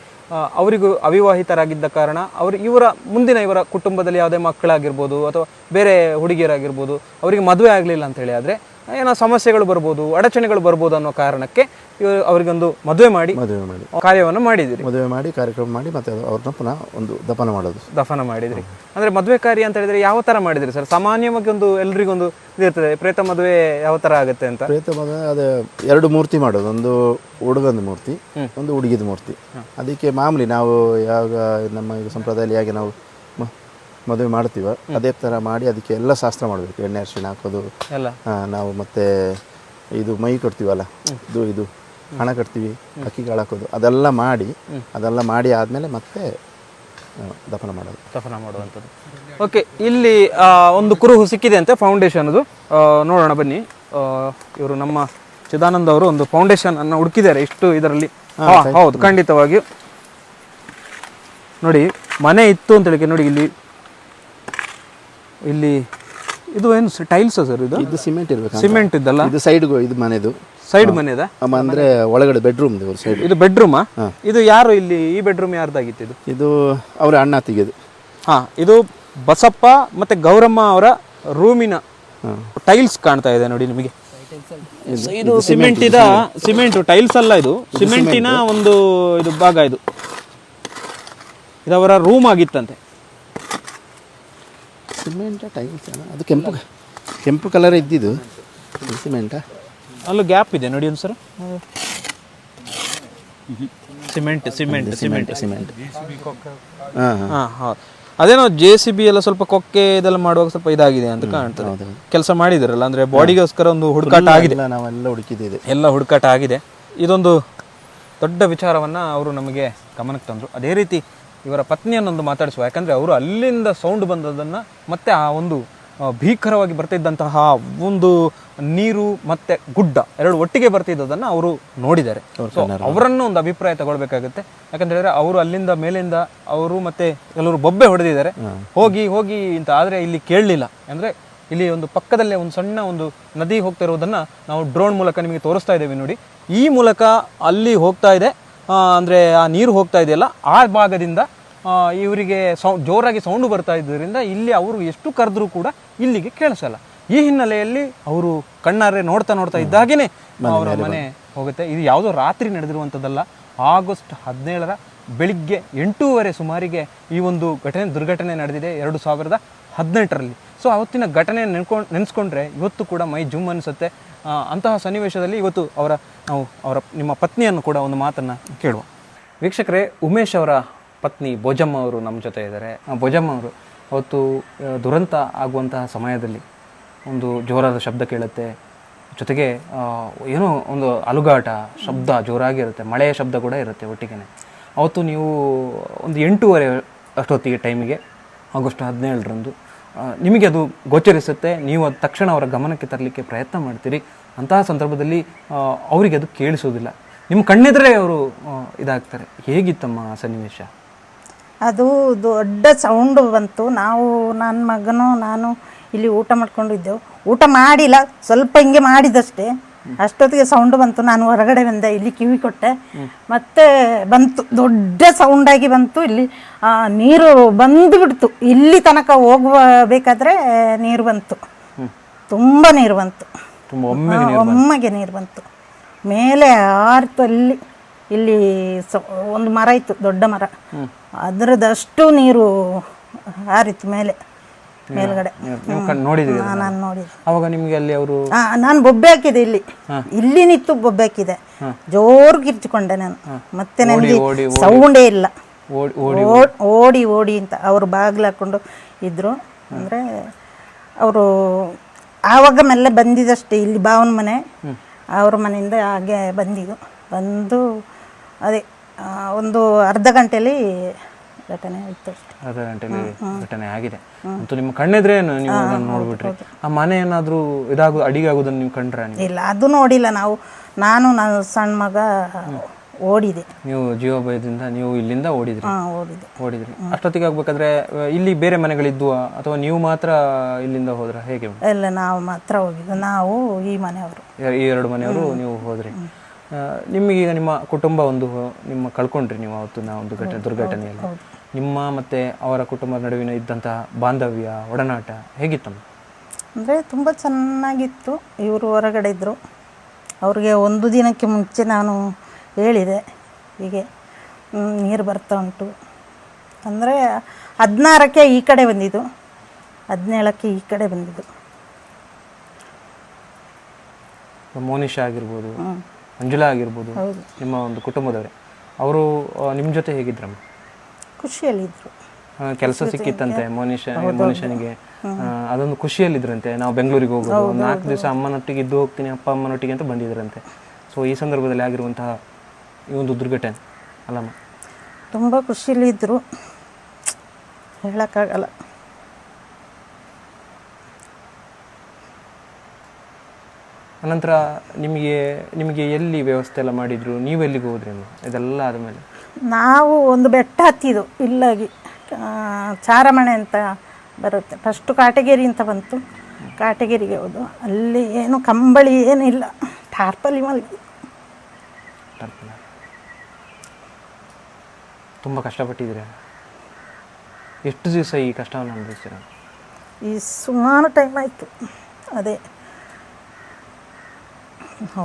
Speaker 1: ಅವರಿಗೂ ಅವಿವಾಹಿತರಾಗಿದ್ದ ಕಾರಣ ಅವರು, ಇವರ ಮುಂದಿನ ಇವರ ಕುಟುಂಬದಲ್ಲಿ ಯಾವುದೇ ಮಕ್ಕಳಾಗಿರ್ಬೋದು ಅಥವಾ ಬೇರೆ ಹುಡುಗಿಯರಾಗಿರ್ಬೋದು, ಅವರಿಗೆ ಮದುವೆ ಆಗಲಿಲ್ಲ ಅಂತ ಹೇಳಿ ಆದರೆ ಏನೋ ಸಮಸ್ಯೆಗಳು ಬರ್ಬೋದು, ಅಡಚಣೆಗಳು ಬರ್ಬೋದು ಅನ್ನೋ ಕಾರಣಕ್ಕೆ ಇವರು ಅವರಿಗೊಂದು ಮದುವೆ ಮಾಡಿ
Speaker 3: ಮದುವೆ ಮಾಡಿ.
Speaker 1: ಕಾರ್ಯವನ್ನು ಮಾಡಿದಿರಿ.
Speaker 3: ಮದುವೆ ಮಾಡಿ ಕಾರ್ಯಕ್ರಮ ಮಾಡಿ ಮತ್ತೆ ಅವ್ರನ್ನ ಪುನಃ ಒಂದು ದಫನ ಮಾಡೋದು.
Speaker 1: ದಫನ ಮಾಡಿದ್ರಿ. ಅಂದ್ರೆ ಮದುವೆ ಕಾರ್ಯ ಅಂತ ಹೇಳಿದ್ರೆ ಯಾವ ತರ ಮಾಡಿದ್ರಿ ಸರ್? ಸಾಮಾನ್ಯವಾಗಿ ಒಂದು ಎಲ್ರಿಗೊಂದು ಇರ್ತದೆ ಪ್ರೇತ ಮದುವೆ ಯಾವ ತರ ಆಗುತ್ತೆ ಅಂತ?
Speaker 3: ಪ್ರೇತ ಮದುವೆ ಅದೇ ಎರಡು ಮೂರ್ತಿ ಮಾಡೋದು ಒಂದು ಹುಡುಗನ ಮೂರ್ತಿ ಒಂದು ಹುಡುಗಿದ ಮೂರ್ತಿ. ಅದಕ್ಕೆ ಮಾಮೂಲಿ ನಾವು ಯಾವಾಗ ನಮ್ಮ ಈಗ ಸಂಪ್ರದಾಯದಲ್ಲಿ ಹೇಗೆ ನಾವು ಮದುವೆ ಮಾಡ್ತೀವ ಅದೇ ಥರ ಮಾಡಿ ಅದಕ್ಕೆ ಎಲ್ಲ ಶಾಸ್ತ್ರ ಮಾಡಬೇಕು. ಎಣ್ಣೆ ಅರಿಶಿಣ ಹಾಕೋದು ನಾವು ಮತ್ತೆ ಇದು ಮೈ ಕೊಡ್ತೀವಲ್ಲ ಇದು ಇದು. ಹಣ ಕಟ್ತೀವಿ ಅಕ್ಕಿ ಕಾಳು ಹಾಕೋದು ಅದೆಲ್ಲ ಮಾಡಿ ಅದೆಲ್ಲ ಮಾಡಿ ಆದಮೇಲೆ ಮತ್ತೆ ದಫನ ಮಾಡೋದು.
Speaker 1: ದಫನ ಮಾಡುವಂಥದ್ದು. ಓಕೆ ಇಲ್ಲಿ ಒಂದು ಕುರುಹು ಸಿಕ್ಕಿದೆ ಅಂತೆ ಫೌಂಡೇಶನ್ ಅದು ನೋಡೋಣ ಬನ್ನಿ. ಇವರು ನಮ್ಮ ಚಿದಾನಂದ ಅವರು ಒಂದು ಫೌಂಡೇಶನ್ ಅನ್ನು ಹುಡುಕಿದ್ದಾರೆ. ಇಷ್ಟು ಇದರಲ್ಲಿ. ಹೌದು ಖಂಡಿತವಾಗಿಯೂ. ನೋಡಿ ಮನೆ ಇತ್ತು ಅಂತ ಹೇಳಿಕೆ ನೋಡಿ ಇಲ್ಲಿ. ಇಲ್ಲಿ ಇದು ಏನು ಟೈಲ್ಸ್ ಸರ್ ಇದು?
Speaker 3: ಇದು ಸಿಮೆಂಟ್ ಇರಬೇಕು
Speaker 1: ಸಿಮೆಂಟ್ ಇದ್ದಲ್ಲ?
Speaker 3: ಇದು ಸೈಡ್ ಇದು ಮನೆದು.
Speaker 1: ಸೈಡ್ ಮನೆ
Speaker 3: ಅಮ್ಮ ಅಂದ್ರೆ ಒಳಗಡೆ ಬೆಡ್ರೂಮ್ ಸೈಡ್
Speaker 1: ಇದು ಬೆಡ್ರೂಮ್ ಇದು ಯಾರು ಇಲ್ಲಿ ಈ ಬೆಡ್ರೂಮ್ ಯಾರ್ದಾಗಿತ್ತು ಇದು?
Speaker 3: ಇದು ಅವ್ರ ಅಣ್ಣ ತೆಗೆದು.
Speaker 1: ಹಾ ಇದು ಬಸಪ್ಪ ಮತ್ತೆ ಗೌರಮ್ಮ ಅವರ ರೂಮಿನ ಟೈಲ್ಸ್ ಕಾಣ್ತಾ ಇದೆ ನೋಡಿ ನಿಮಗೆ. ಇದು ಸಿಮೆಂಟ್ ಇದ ಸಿಮೆಂಟ್ ಟೈಲ್ಸ್ ಅಲ್ಲ ಇದು. ಸಿಮೆಂಟಿನ ಒಂದು ಇದು ಭಾಗ ಇದು. ಇದು ಅವರ ರೂಮ್ ಆಗಿತ್ತಂತೆ.
Speaker 3: ಸಿಮೆಂಟ್ ಟೈಲ್ಸ್ ಅದು ಕೆಂಪು ಕೆಂಪು ಕಲರ್ ಇದ್ದಿದ್ದು. ಸಿಮೆಂಟಾ
Speaker 1: ಅಲ್ಲೂ ಗ್ಯಾಪ್ ಇದೆ ನೋಡಿ ಒಂದು sir cement cement cement.
Speaker 3: Cement. ಹಾಂ ಹಾಂ.
Speaker 1: ಹಾ ಹೌದು. ಅದೇನೋ ಜೆ ಸಿ ಬಿ ಎಲ್ಲ ಸ್ವಲ್ಪ ಕೊಕ್ಕೆ ಇದೆಲ್ಲ ಮಾಡುವಾಗ ಸ್ವಲ್ಪ ಇದಾಗಿದೆ ಅಂತ ಕಾಣ್ತದೆ. ಕೆಲಸ ಮಾಡಿದಿರಲ್ಲ ಅಂದ್ರೆ ಬಾಡಿಗೋಸ್ಕರ ಒಂದು ಹುಡುಕಾಟ ಆಗಿದೆ.
Speaker 3: ಇಲ್ಲ ನಾವೆಲ್ಲ ಹುಡುಕಿದ್ದೇವೆ.
Speaker 1: ಎಲ್ಲ ಹುಡುಕಾಟ ಆಗಿದೆ. ಇದೊಂದು ದೊಡ್ಡ ವಿಚಾರವನ್ನ ಅವರು ನಮಗೆ ಗಮನಕ್ಕೆ ತಂದರು. ಅದೇ ರೀತಿ ಇವರ ಪತ್ನಿಯನ್ನೊಂದು ಮಾತಾಡಿಸುವ ಯಾಕಂದ್ರೆ ಅವರು ಅಲ್ಲಿಂದ ಸೌಂಡ್ ಬಂದದನ್ನ ಮತ್ತೆ ಆ ಒಂದು ಭೀಕರವಾಗಿ ಬರ್ತಿದ್ದಂತಹ ಒಂದು ನೀರು ಮತ್ತೆ ಗುಡ್ಡ ಎರಡು ಒಟ್ಟಿಗೆ ಬರ್ತಿದ್ದದನ್ನ ಅವರು ನೋಡಿದ್ದಾರೆ. ಅವರನ್ನು ಒಂದು ಅಭಿಪ್ರಾಯ ತಗೊಳ್ಬೇಕಾಗುತ್ತೆ. ಯಾಕಂತ ಹೇಳಿದ್ರೆ ಅವರು ಅಲ್ಲಿಂದ ಮೇಲಿಂದ ಅವರು ಮತ್ತೆ ಕೆಲವರು ಬೊಬ್ಬೆ ಹೊಡೆದಿದ್ದಾರೆ. ಹೋಗಿ ಹೋಗಿ ಅಂತ ಆದ್ರೆ ಇಲ್ಲಿ ಕೇಳಲಿಲ್ಲ. ಅಂದ್ರೆ ಇಲ್ಲಿ ಒಂದು ಪಕ್ಕದಲ್ಲೇ ಒಂದು ಸಣ್ಣ ಒಂದು ನದಿ ಹೋಗ್ತಾ ಇರೋದನ್ನ ನಾವು ಡ್ರೋನ್ ಮೂಲಕ ನಿಮಗೆ ತೋರಿಸ್ತಾ ಇದ್ದೇವೆ ನೋಡಿ. ಈ ಮೂಲಕ ಅಲ್ಲಿ ಹೋಗ್ತಾ ಇದೆ. ಅಂದ್ರೆ ಆ ನೀರು ಹೋಗ್ತಾ ಇದೆಯಲ್ಲ ಆ ಭಾಗದಿಂದ ಇವರಿಗೆ ಸೌ ಜೋರಾಗಿ ಸೌಂಡು ಬರ್ತಾ ಇದ್ದರಿಂದ ಇಲ್ಲಿ ಅವರು ಎಷ್ಟು ಕರೆದ್ರೂ ಕೂಡ ಇಲ್ಲಿಗೆ ಕೇಳಿಸಲ್ಲ. ಈ ಹಿನ್ನೆಲೆಯಲ್ಲಿ ಅವರು ಕಣ್ಣಾರೆ ನೋಡ್ತಾ ನೋಡ್ತಾ ಇದ್ದಾಗೇನೆ ಅವರ ಮನೆ ಹೋಗುತ್ತೆ. ಇದು ಯಾವುದೋ ರಾತ್ರಿ ನಡೆದಿರುವಂಥದ್ದಲ್ಲ. ಆಗಸ್ಟ್ ಹದಿನೇಳರ ಬೆಳಿಗ್ಗೆ ಎಂಟೂವರೆ ಸುಮಾರಿಗೆ ಈ ಒಂದು ಘಟನೆ ದುರ್ಘಟನೆ ನಡೆದಿದೆ ಎರಡು ಸಾವಿರದ ಹದಿನೆಂಟರಲ್ಲಿ. ಸೊ ಅವತ್ತಿನ ಘಟನೆ ನೆನ್ಕೊಂಡು ನೆನೆಸ್ಕೊಂಡ್ರೆ ಇವತ್ತು ಕೂಡ ಮೈ ಜುಮ್ ಅನಿಸುತ್ತೆ. ಅಂತಹ ಸನ್ನಿವೇಶದಲ್ಲಿ ಇವತ್ತು ಅವರ ನಾವು ಅವರ ನಿಮ್ಮ ಪತ್ನಿಯನ್ನು ಕೂಡ ಒಂದು ಮಾತನ್ನು ಕೇಳುವ. ವೀಕ್ಷಕರೇ ಉಮೇಶ್ ಅವರ ಪತ್ನಿ ಭೋಜಮ್ಮ ಅವರು ನಮ್ಮ ಜೊತೆ ಇದ್ದಾರೆ. ಭೋಜಮ್ಮ ಅವರು, ಅವತ್ತು ದುರಂತ ಆಗುವಂತಹ ಸಮಯದಲ್ಲಿ ಒಂದು ಜೋರಾದ ಶಬ್ದ ಕೇಳುತ್ತೆ. ಜೊತೆಗೆ ಏನೋ ಒಂದು ಅಲುಗಾಟ, ಶಬ್ದ ಜೋರಾಗಿರುತ್ತೆ ಮಳೆಯ ಶಬ್ದ ಕೂಡ ಇರುತ್ತೆ ಒಟ್ಟಿಗೆ ಅವತ್ತು ನೀವು ಒಂದು ಎಂಟೂವರೆ ಅಷ್ಟೊತ್ತಿಗೆ ಟೈಮಿಗೆ, ಆಗಸ್ಟ್ ಹದಿನೇಳರಂದು ನಿಮಗೆ ಅದು ಗೋಚರಿಸುತ್ತೆ. ನೀವು ಅದು ತಕ್ಷಣ ಅವರ ಗಮನಕ್ಕೆ ತರಲಿಕ್ಕೆ ಪ್ರಯತ್ನ ಮಾಡ್ತೀರಿ. ಅಂತಹ ಸಂದರ್ಭದಲ್ಲಿ ಅವರಿಗೆ ಅದು ಕೇಳಿಸೋದಿಲ್ಲ ನಿಮ್ಮ ಕಣ್ಣೆದುರೇ ಅವರು ಇದಾಗ್ತಾರೆ. ಹೇಗಿತ್ತಮ್ಮ ಸನ್ನಿವೇಶ?
Speaker 2: ಅದು ದೊಡ್ಡ ಸೌಂಡು ಬಂತು. ನಾವು ನನ್ನ ಮಗನು ನಾನು ಇಲ್ಲಿ ಊಟ ಮಾಡ್ಕೊಂಡಿದ್ದೆವು. ಊಟ ಮಾಡಿಲ್ಲ ಸ್ವಲ್ಪ ಹಿಂಗೆ ಮಾಡಿದಷ್ಟೇ. ಅಷ್ಟೊತ್ತಿಗೆ ಸೌಂಡ್ ಬಂತು. ನಾನು ಹೊರಗಡೆ ಬಂದೆ ಇಲ್ಲಿ ಕಿವಿ ಕೊಟ್ಟೆ. ಮತ್ತೆ ಬಂತು ದೊಡ್ಡ ಸೌಂಡಾಗಿ ಬಂತು. ಇಲ್ಲಿ ನೀರು ಬಂದು ಬಿಡ್ತು ಇಲ್ಲಿ ತನಕ ಹೋಗಬೇಕಾದ್ರೆ ನೀರು ಬಂತು. ತುಂಬ ನೀರು ಬಂತು. ಒಮ್ಮೆಗೆ ನೀರು ಬಂತು. ಮೇಲೆ ಆರ್ತು ಅಲ್ಲಿ. ಇಲ್ಲಿ ಸ ಒಂದು ಮರ ಇತ್ತು ದೊಡ್ಡ ಮರ. ಅದರದಷ್ಟು ನೀರು ಹಾರಿತ್ತು ಮೇಲೆ ಮೇಲ್ಗಡೆ. ನಾನು ನೋಡಿದೆ
Speaker 1: ಅವಾಗ ನಿಮಗೆ ಅಲ್ಲಿ ಅವರು
Speaker 2: ನಾನು ಬೊಬ್ಬೆ ಹಾಕಿದೆ ಇಲ್ಲಿ. ಇಲ್ಲಿ ನಿಂತು ಬೊಬ್ಬೆ ಹಾಕಿದೆ. ಜೋರು ಕಿರ್ಚಿಕೊಂಡೆ ನಾನು. ಮತ್ತೆ ನನಗೆ ಸೌಂಡೇ ಇಲ್ಲ.
Speaker 1: ಓಡಿ
Speaker 2: ಓಡ್- ಅಂತ ಅವರು ಬಾಗಿಲು ಹಾಕೊಂಡು ಇದ್ರು. ಅಂದರೆ ಅವರು ಆವಾಗ ಮೆಲ್ಲ ಬಂದಿದ್ದಷ್ಟೇ ಇಲ್ಲಿ ಬಾವನ ಮನೆ. ಅವ್ರ ಮನೆಯಿಂದ ಹಾಗೆ ಬಂದಿದ್ದು. ಬಂದು ಅದೇ ಒಂದು ಅರ್ಧ ಗಂಟೆಯಲ್ಲಿ ಘಟನೆ ಆಯಿತು
Speaker 1: ಅರ್ಧ ಗಂಟೆಲಿ ಘಟನೆ ಆಗಿದೆ. ಅಂತೂ ನಿಮ್ಮ ಕಣ್ಣೆದ್ರೆ ನೀವು ಅದನ್ನು ನೋಡ್ಬಿಟ್ರಿ? ಆ ಮನೆ ಏನಾದರೂ ಇದಾಗು ಅಡಿಗೆ ಆಗೋದನ್ನು ನೀವು ಕಂಡ್ರೆ
Speaker 2: ಇಲ್ಲ ಅದು ನೋಡಿಲ್ಲ ನಾವು. ನಾನು ನನ್ನ ಸಣ್ಣ ಮಗ ಓಡಿದೆ.
Speaker 1: ನೀವು ಜೀವ ಭಯದಿಂದ ನೀವು ಇಲ್ಲಿಂದ ಓಡಿದ್ರಿ?
Speaker 2: ಓಡಿದೆ.
Speaker 1: ಓಡಿದ್ರಿ. ಅಷ್ಟೊತ್ತಿಗೆ ಆಗ್ಬೇಕಾದ್ರೆ ಇಲ್ಲಿ ಬೇರೆ ಮನೆಗಳಿದ್ವು? ಅಥವಾ ನೀವು ಮಾತ್ರ ಇಲ್ಲಿಂದ ಹೋದ್ರ? ಹೇಗೆ
Speaker 2: ಇಲ್ಲ ನಾವು ಮಾತ್ರ ಹೋಗಿದ್ದು. ನಾವು ಈ ಮನೆಯವರು.
Speaker 1: ಈ ಎರಡು ಮನೆಯವರು ನೀವು ಹೋದ್ರಿ. ನಿಮಗೀಗ ನಿಮ್ಮ ಕುಟುಂಬ ಒಂದು ನಿಮ್ಮ ಕಳ್ಕೊಂಡ್ರಿ ನೀವು ಅವತ್ತು ನಾ ಒಂದು ಘಟನೆ ದುರ್ಘಟನೆಯಲ್ಲಿ. ನಿಮ್ಮ ಮತ್ತೆ ಅವರ ಕುಟುಂಬದ ನಡುವಿನ ಇದ್ದಂತಹ ಬಾಂಧವ್ಯ ಒಡನಾಟ ಹೇಗಿತ್ತಮ್ಮ
Speaker 2: ಅಂದರೆ ತುಂಬ ಚೆನ್ನಾಗಿತ್ತು. ಇವರು ಹೊರಗಡೆ ಇದ್ದರು ಅವ್ರಿಗೆ ಒಂದು ದಿನಕ್ಕೆ ಮುಂಚೆ ನಾನು ಹೇಳಿದೆ ಹೀಗೆ ನೀರು ಬರ್ತಾ ಉಂಟು. ಅಂದರೆ ಹದಿನಾರಕ್ಕೆ ಈ ಕಡೆ ಬಂದಿದ್ದು. ಹದಿನೇಳಕ್ಕೆ ಈ ಕಡೆ ಬಂದಿದ್ದು.
Speaker 1: ಮೋನಿಶಾ ಆಗಿರ್ಬೋದು. ಮಂಜುಳಾ ಆಗಿರ್ಬೋದು
Speaker 2: ಹೌದು.
Speaker 1: ನಿಮ್ಮ ಒಂದು ಕುಟುಂಬದವರೇ. ಅವರು ನಿಮ್ಮ ಜೊತೆ ಹೇಗಿದ್ರಮ್ಮ?
Speaker 2: ಖುಷಿಯಲ್ಲಿದ್ದರು
Speaker 1: ಕೆಲಸ ಸಿಕ್ಕಿತ್ತಂತೆ ಮೋನಿಶ ಮೋನಿಶನಿಗೆ ಅದೊಂದು ಖುಷಿಯಲ್ಲಿದ್ರಂತೆ ನಾವು ಬೆಂಗಳೂರಿಗೆ ಹೋಗೋದು. ನಾಲ್ಕು ದಿವಸ ಅಮ್ಮನೊಟ್ಟಿಗೆ ಇದ್ದು ಹೋಗ್ತೀನಿ ಅಪ್ಪ ಅಮ್ಮನೊಟ್ಟಿಗೆ ಅಂತ ಬಂದಿದ್ರಂತೆ. ಸೊ ಈ ಸಂದರ್ಭದಲ್ಲಿ ಆಗಿರುವಂತಹ ಈ ಒಂದು ದುರ್ಘಟನೆ ಅಲ್ಲಮ್ಮ?
Speaker 2: ತುಂಬ ಖುಷಿಯಲ್ಲಿದ್ದರು ಹೇಳೋಕ್ಕಾಗಲ್ಲ.
Speaker 1: ಅನಂತರ ನಿಮಗೆ ನಿಮಗೆ ಎಲ್ಲಿ ವ್ಯವಸ್ಥೆ ಎಲ್ಲ ಮಾಡಿದ್ರು? ನೀವು ಎಲ್ಲಿಗೆ ಹೋದ್ರಿ ಇದೆಲ್ಲ ಆದಮೇಲೆ.
Speaker 2: ನಾವು ಒಂದು ಬೆಟ್ಟ ಹತ್ತಿದ್ದು ಇಲ್ಲಾಗಿ. ಚಾರಮಣೆ ಅಂತ ಬರುತ್ತೆ. ಫಸ್ಟು ಕಾಟಗೇರಿ ಅಂತ ಬಂತು. ಕಾಟಗೇರಿಗೆ ಹೋದು ಅಲ್ಲಿ ಏನು ಕಂಬಳಿ ಏನಿಲ್ಲ. ಟಾರ್ಪಲಿ ಮಲಗಿ.
Speaker 1: ತುಂಬ ಕಷ್ಟಪಟ್ಟಿದ್ರೆ ಎಷ್ಟು ದಿವಸ ಈ ಕಷ್ಟವನ್ನು ಅನುಭವಿಸ್ತೀರ
Speaker 2: ಈ ಸುಮಾರು ಟೈಮ್ ಆಯಿತು. ಅದೇ.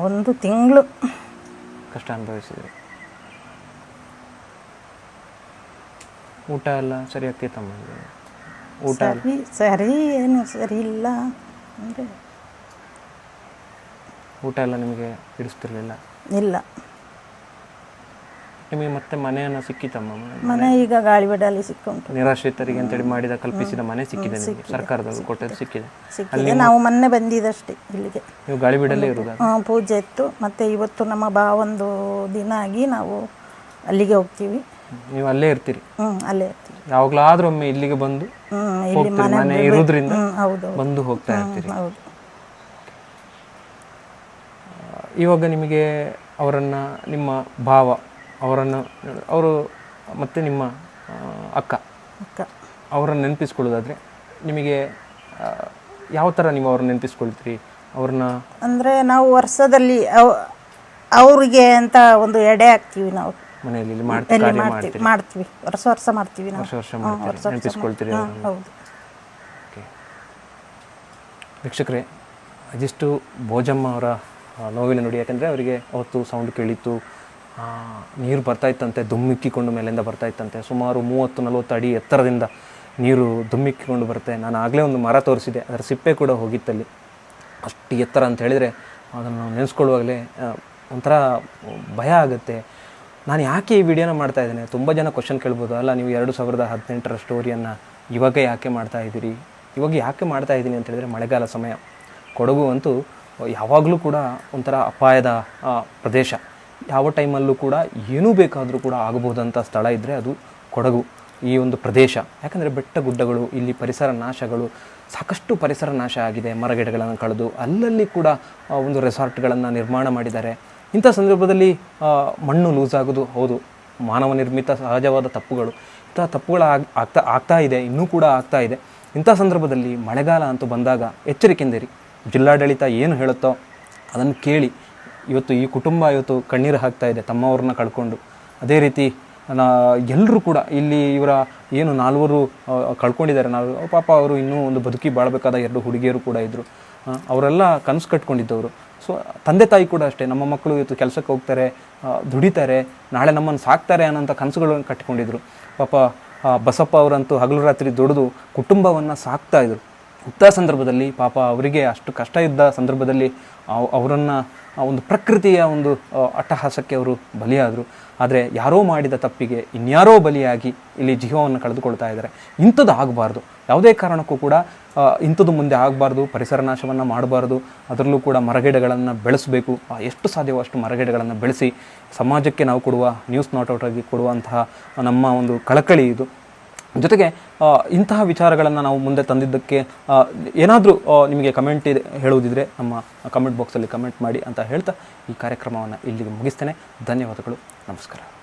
Speaker 2: ಒಂದು ತಿಂಗಳು.
Speaker 1: ಕಷ್ಟ ಅನುಭವಿಸಿದ್ರು. ಊಟ ಎಲ್ಲ ಸರಿ ಆಗ್ತಿತ್ತಮ್ಮ ಊಟ
Speaker 2: ಸರಿ ಏನು ಸರಿ ಇಲ್ಲ. ಅಂದರೆ
Speaker 1: ಊಟ ಎಲ್ಲ ನಿಮಗೆ ಹಿಡಿಸ್ತಿರ್ಲಿಲ್ಲ?
Speaker 2: ಇಲ್ಲ.
Speaker 1: ನಿಮಗೆ ಮತ್ತೆ ಮನೆಯನ್ನು ಸಿಕ್ಕಿತಮ್ಮ ಮನೆ-
Speaker 2: ಈಗ ಗಾಳಿಬೆಡಲ್ಲಿ ಸಿಕ್ಕುಂಟು.
Speaker 1: ನಿರಾಶ್ರಿತರಿಗೆ ಅಂತೇಳಿ ಮಾಡಿದ ಕಲ್ಪಿಸಿದ ಮನೆ ಸಿಕ್ಕಿದೆ ನಿಮಗೆ? ಸರ್ಕಾರದವರು ಕೊಟ್ಟದ್ದು ಸಿಕ್ಕಿದೆ.
Speaker 2: ಸಿಕ್ಕಿದೆ. ನಾವು ಮೊನ್ನೆ ಬಂದಿದ್ದಷ್ಟೇ ಇಲ್ಲಿಗೆ.
Speaker 1: ನೀವು ಗಾಳಿಬೀಡಲ್ಲೇ ಇರೋದು?
Speaker 2: ಹಾಂ ಪೂಜೆ ಇತ್ತು. ಮತ್ತೆ ಇವತ್ತು ನಮ್ಮ ಭಾವಂದು ದಿನ ಆಗಿ ನಾವು ಅಲ್ಲಿಗೆ ಹೋಗ್ತೀವಿ.
Speaker 1: ನೀವು ಅಲ್ಲೇ ಇರ್ತೀರಿ?
Speaker 2: ಹ್ಞೂ ಅಲ್ಲೇ ಇರ್ತೀವಿ.
Speaker 1: ಯಾವಾಗಲಾದ್ರೂ ಒಮ್ಮೆ ಇಲ್ಲಿಗೆ ಬಂದು ಹೋಗ್ತೀರಿ?
Speaker 2: ಮನೆ
Speaker 1: ಇರೋದ್ರಿಂದ
Speaker 2: ಹೌದು
Speaker 1: ಬಂದು ಹೋಗ್ತಾ ಇರ್ತೀರಿ.
Speaker 2: ಹೌದು.
Speaker 1: ಇವಾಗ ನಿಮಗೆ ಅವರನ್ನು ನಿಮ್ಮ ಭಾವ ಅವರನ್ನು ಅವರು ಮತ್ತು ನಿಮ್ಮ ಅಕ್ಕ.
Speaker 2: ಅಕ್ಕ.
Speaker 1: ಅವರನ್ನು ನೆನಪಿಸ್ಕೊಳ್ಳೋದಾದರೆ ನಿಮಗೆ ಯಾವ ಥರ ನೀವು ಅವ್ರನ್ನ ನೆನಪಿಸ್ಕೊಳ್ತೀರಿ? ಅವ್ರನ್ನ
Speaker 2: ಅಂದರೆ ನಾವು ವರ್ಷದಲ್ಲಿ ಅವರಿಗೆ ಅವ್ರಿಗೆ ಅಂತ ಒಂದು ಎಡೆ ಹಾಕ್ತೀವಿ ನಾವು.
Speaker 1: ಮನೆಯಲ್ಲಿ
Speaker 2: ಮಾಡ್ತೀವಿ ಮಾಡ್ತೀವಿ. ವರ್ಷ ವರ್ಷ ಮಾಡ್ತೀವಿ ನಾವು.
Speaker 1: ವರ್ಷ ವರ್ಷ ನೆನಪಿಸ್ಕೊಳ್ತೀರಿ
Speaker 2: ಹೌದು.
Speaker 1: ವೀಕ್ಷಕರೇ ಅದಿಷ್ಟು ಭೋಜಮ್ಮ ಅವರ ನೋವಿನ ನುಡಿ ಯಾಕಂದರೆ ಅವರಿಗೆ ಅವತ್ತು ಸೌಂಡ್ ಕೇಳಿತ್ತು. ನೀರು ಬರ್ತಾ ಇತ್ತಂತೆ ಧುಮ್ಮಿಕ್ಕಿಕೊಂಡು ಮೇಲಿಂದ ಬರ್ತಾ ಇತ್ತಂತೆ. ಸುಮಾರು ಮೂವತ್ತು, ನಲವತ್ತು ಅಡಿ ಎತ್ತರದಿಂದ ನೀರು ಧುಮ್ಮಿಕ್ಕಿಕೊಂಡು ಬರುತ್ತೆ. ನಾನು ಆಗಲೇ ಒಂದು ಮರ ತೋರಿಸಿದೆ. ಅದರ ಸಿಪ್ಪೆ ಕೂಡ ಹೋಗಿತ್ತಲ್ಲಿ. ಅಷ್ಟು ಎತ್ತರ ಅಂತ ಹೇಳಿದರೆ ಅದನ್ನು ನೆನೆಸ್ಕೊಳ್ಳುವಾಗಲೇ ಒಂಥರ ಭಯ ಆಗುತ್ತೆ. ನಾನು ಯಾಕೆ ಈ ವಿಡಿಯೋನ ಮಾಡ್ತಾ ಇದ್ದೇನೆ? ತುಂಬ ಜನ ಕ್ವಶನ್ ಕೇಳ್ಬೋದು. ಅಲ್ಲ, ನೀವು ಎರಡು ಸಾವಿರದ ಹದಿನೆಂಟರ ಸ್ಟೋರಿಯನ್ನು ಇವಾಗ ಯಾಕೆ ಮಾಡ್ತಾ ಇದ್ದೀರಿ? ಇವಾಗ ಯಾಕೆ ಮಾಡ್ತಾ ಇದ್ದೀನಿ ಅಂತ ಹೇಳಿದ್ರೆ ಮಳೆಗಾಲ ಸಮಯ. ಕೊಡಗು ಅಂತೂ ಯಾವಾಗಲೂ ಕೂಡ ಒಂಥರ ಅಪಾಯದ ಪ್ರದೇಶ. ಯಾವ ಟೈಮಲ್ಲೂ ಕೂಡ ಏನೂ ಬೇಕಾದರೂ ಕೂಡ ಆಗಬಹುದಂಥ ಸ್ಥಳ ಇದ್ದರೆ ಅದು ಕೊಡಗು, ಈ ಒಂದು ಪ್ರದೇಶ. ಯಾಕಂದರೆ ಬೆಟ್ಟ ಗುಡ್ಡಗಳು, ಇಲ್ಲಿ ಪರಿಸರ ನಾಶಗಳು, ಸಾಕಷ್ಟು ಪರಿಸರ ನಾಶ ಆಗಿದೆ, ಮರಗಿಡಗಳನ್ನು ಕಳೆದು. ಅಲ್ಲಲ್ಲಿ ಕೂಡ ಒಂದು ರೆಸಾರ್ಟ್ಗಳನ್ನು ನಿರ್ಮಾಣ ಮಾಡಿದ್ದಾರೆ. ಇಂಥ ಸಂದರ್ಭದಲ್ಲಿ ಮಣ್ಣು ಲೂಸ್ ಆಗೋದು ಹೌದು. ಮಾನವ ನಿರ್ಮಿತ ಸಹಜವಾದ ತಪ್ಪುಗಳು. ಇಂಥ ತಪ್ಪುಗಳು ಆಗ್, ಆಗ್ತಾ ಆಗ್ತಾ ಇದೆ, ಇನ್ನೂ ಕೂಡ ಆಗ್ತಾ ಇದೆ. ಇಂಥ ಸಂದರ್ಭದಲ್ಲಿ ಮಳೆಗಾಲ ಅಂತೂ ಬಂದಾಗ ಎಚ್ಚರಿಕೆಯಿಂದಿರಿ. ಜಿಲ್ಲಾಡಳಿತ ಏನು ಹೇಳುತ್ತೋ ಅದನ್ನು ಕೇಳಿ ಇವತ್ತು ಈ ಕುಟುಂಬ ಇವತ್ತು ಕಣ್ಣೀರು ಹಾಕ್ತಾ ಇದೆ, ತಮ್ಮವ್ರನ್ನ ಕಳ್ಕೊಂಡು. ಅದೇ ರೀತಿ ಎಲ್ಲರೂ ಕೂಡ ಇಲ್ಲಿ ಇವರ ಏನು ನಾಲ್ವರು ಕಳ್ಕೊಂಡಿದ್ದಾರೆ. ನಾಲ್ವರು ಪಾಪ ಅವರು ಇನ್ನೂ ಒಂದು ಬದುಕಿ ಬಾಳಬೇಕಾದ ಎರಡು ಹುಡುಗಿಯರು ಕೂಡ ಇದ್ದರು ಅವರೆಲ್ಲ ಕನಸು ಕಟ್ಕೊಂಡಿದ್ದವರು. ಸೊ, ತಂದೆ ತಾಯಿ ಕೂಡ ಅಷ್ಟೇ, ನಮ್ಮ ಮಕ್ಕಳು ಇವತ್ತು ಕೆಲಸಕ್ಕೆ ಹೋಗ್ತಾರೆ ದುಡಿತಾರೆ, ನಾಳೆ ನಮ್ಮನ್ನು ಸಾಕ್ತಾರೆ ಅನ್ನೋಂಥ ಕನಸುಗಳನ್ನು ಕಟ್ಕೊಂಡಿದ್ರು. ಪಾಪ ಬಸಪ್ಪ ಅವರಂತೂ ಹಗಲು ರಾತ್ರಿ ದುಡಿದು ಕುಟುಂಬವನ್ನು ಸಾಕ್ತಾ ಇದ್ರು. ಇಂಥ ಸಂದರ್ಭದಲ್ಲಿ ಪಾಪ ಅವರಿಗೆ ಅಷ್ಟು ಕಷ್ಟ ಇದ್ದ ಸಂದರ್ಭದಲ್ಲಿ ಅವರನ್ನು ಒಂದು ಪ್ರಕೃತಿಯ ಒಂದು ಅಟ್ಟಹಾಸಕ್ಕೆ ಅವರು ಬಲಿಯಾದರು. ಆದರೆ ಯಾರೋ ಮಾಡಿದ ತಪ್ಪಿಗೆ ಇನ್ಯಾರೋ ಬಲಿಯಾಗಿ ಇಲ್ಲಿ ಜೀವವನ್ನು ಕಳೆದುಕೊಳ್ತಾ ಇದ್ದಾರೆ. ಇಂಥದ್ದು ಆಗಬಾರ್ದು. ಯಾವುದೇ ಕಾರಣಕ್ಕೂ ಕೂಡ ಇಂಥದ್ದು ಮುಂದೆ ಆಗಬಾರ್ದು. ಪರಿಸರ ನಾಶವನ್ನು ಮಾಡಬಾರ್ದು. ಅದರಲ್ಲೂ ಕೂಡ ಮರಗಿಡಗಳನ್ನು ಬೆಳೆಸಬೇಕು. ಎಷ್ಟು ಸಾಧ್ಯವೋ ಅಷ್ಟು ಮರಗಿಡಗಳನ್ನು ಬೆಳೆಸಿ, ಸಮಾಜಕ್ಕೆ ನಾವು ಕೊಡುವ, ನ್ಯೂಸ್ ನಾಟ್ ಔಟ್ ಆಗಿ ಕೊಡುವಂತಹ ನಮ್ಮ ಒಂದು ಕಳಕಳಿ ಇದು. ಜೊತೆಗೆ ಇಂತಹ ವಿಚಾರಗಳನ್ನು ನಾವು ಮುಂದೆ ತಂದಿದ್ದಕ್ಕೆ ಏನಾದರೂ ನಿಮಗೆ ಕಮೆಂಟ್ ಇದೆ, ಹೇಳುವುದಿದ್ರೆ ನಮ್ಮ ಕಮೆಂಟ್ ಬಾಕ್ಸಲ್ಲಿ ಕಮೆಂಟ್ ಮಾಡಿ ಅಂತ ಹೇಳ್ತಾ ಈ ಕಾರ್ಯಕ್ರಮವನ್ನು ಇಲ್ಲಿಗೆ ಮುಗಿಸ್ತೇನೆ. ಧನ್ಯವಾದಗಳು. ನಮಸ್ಕಾರ.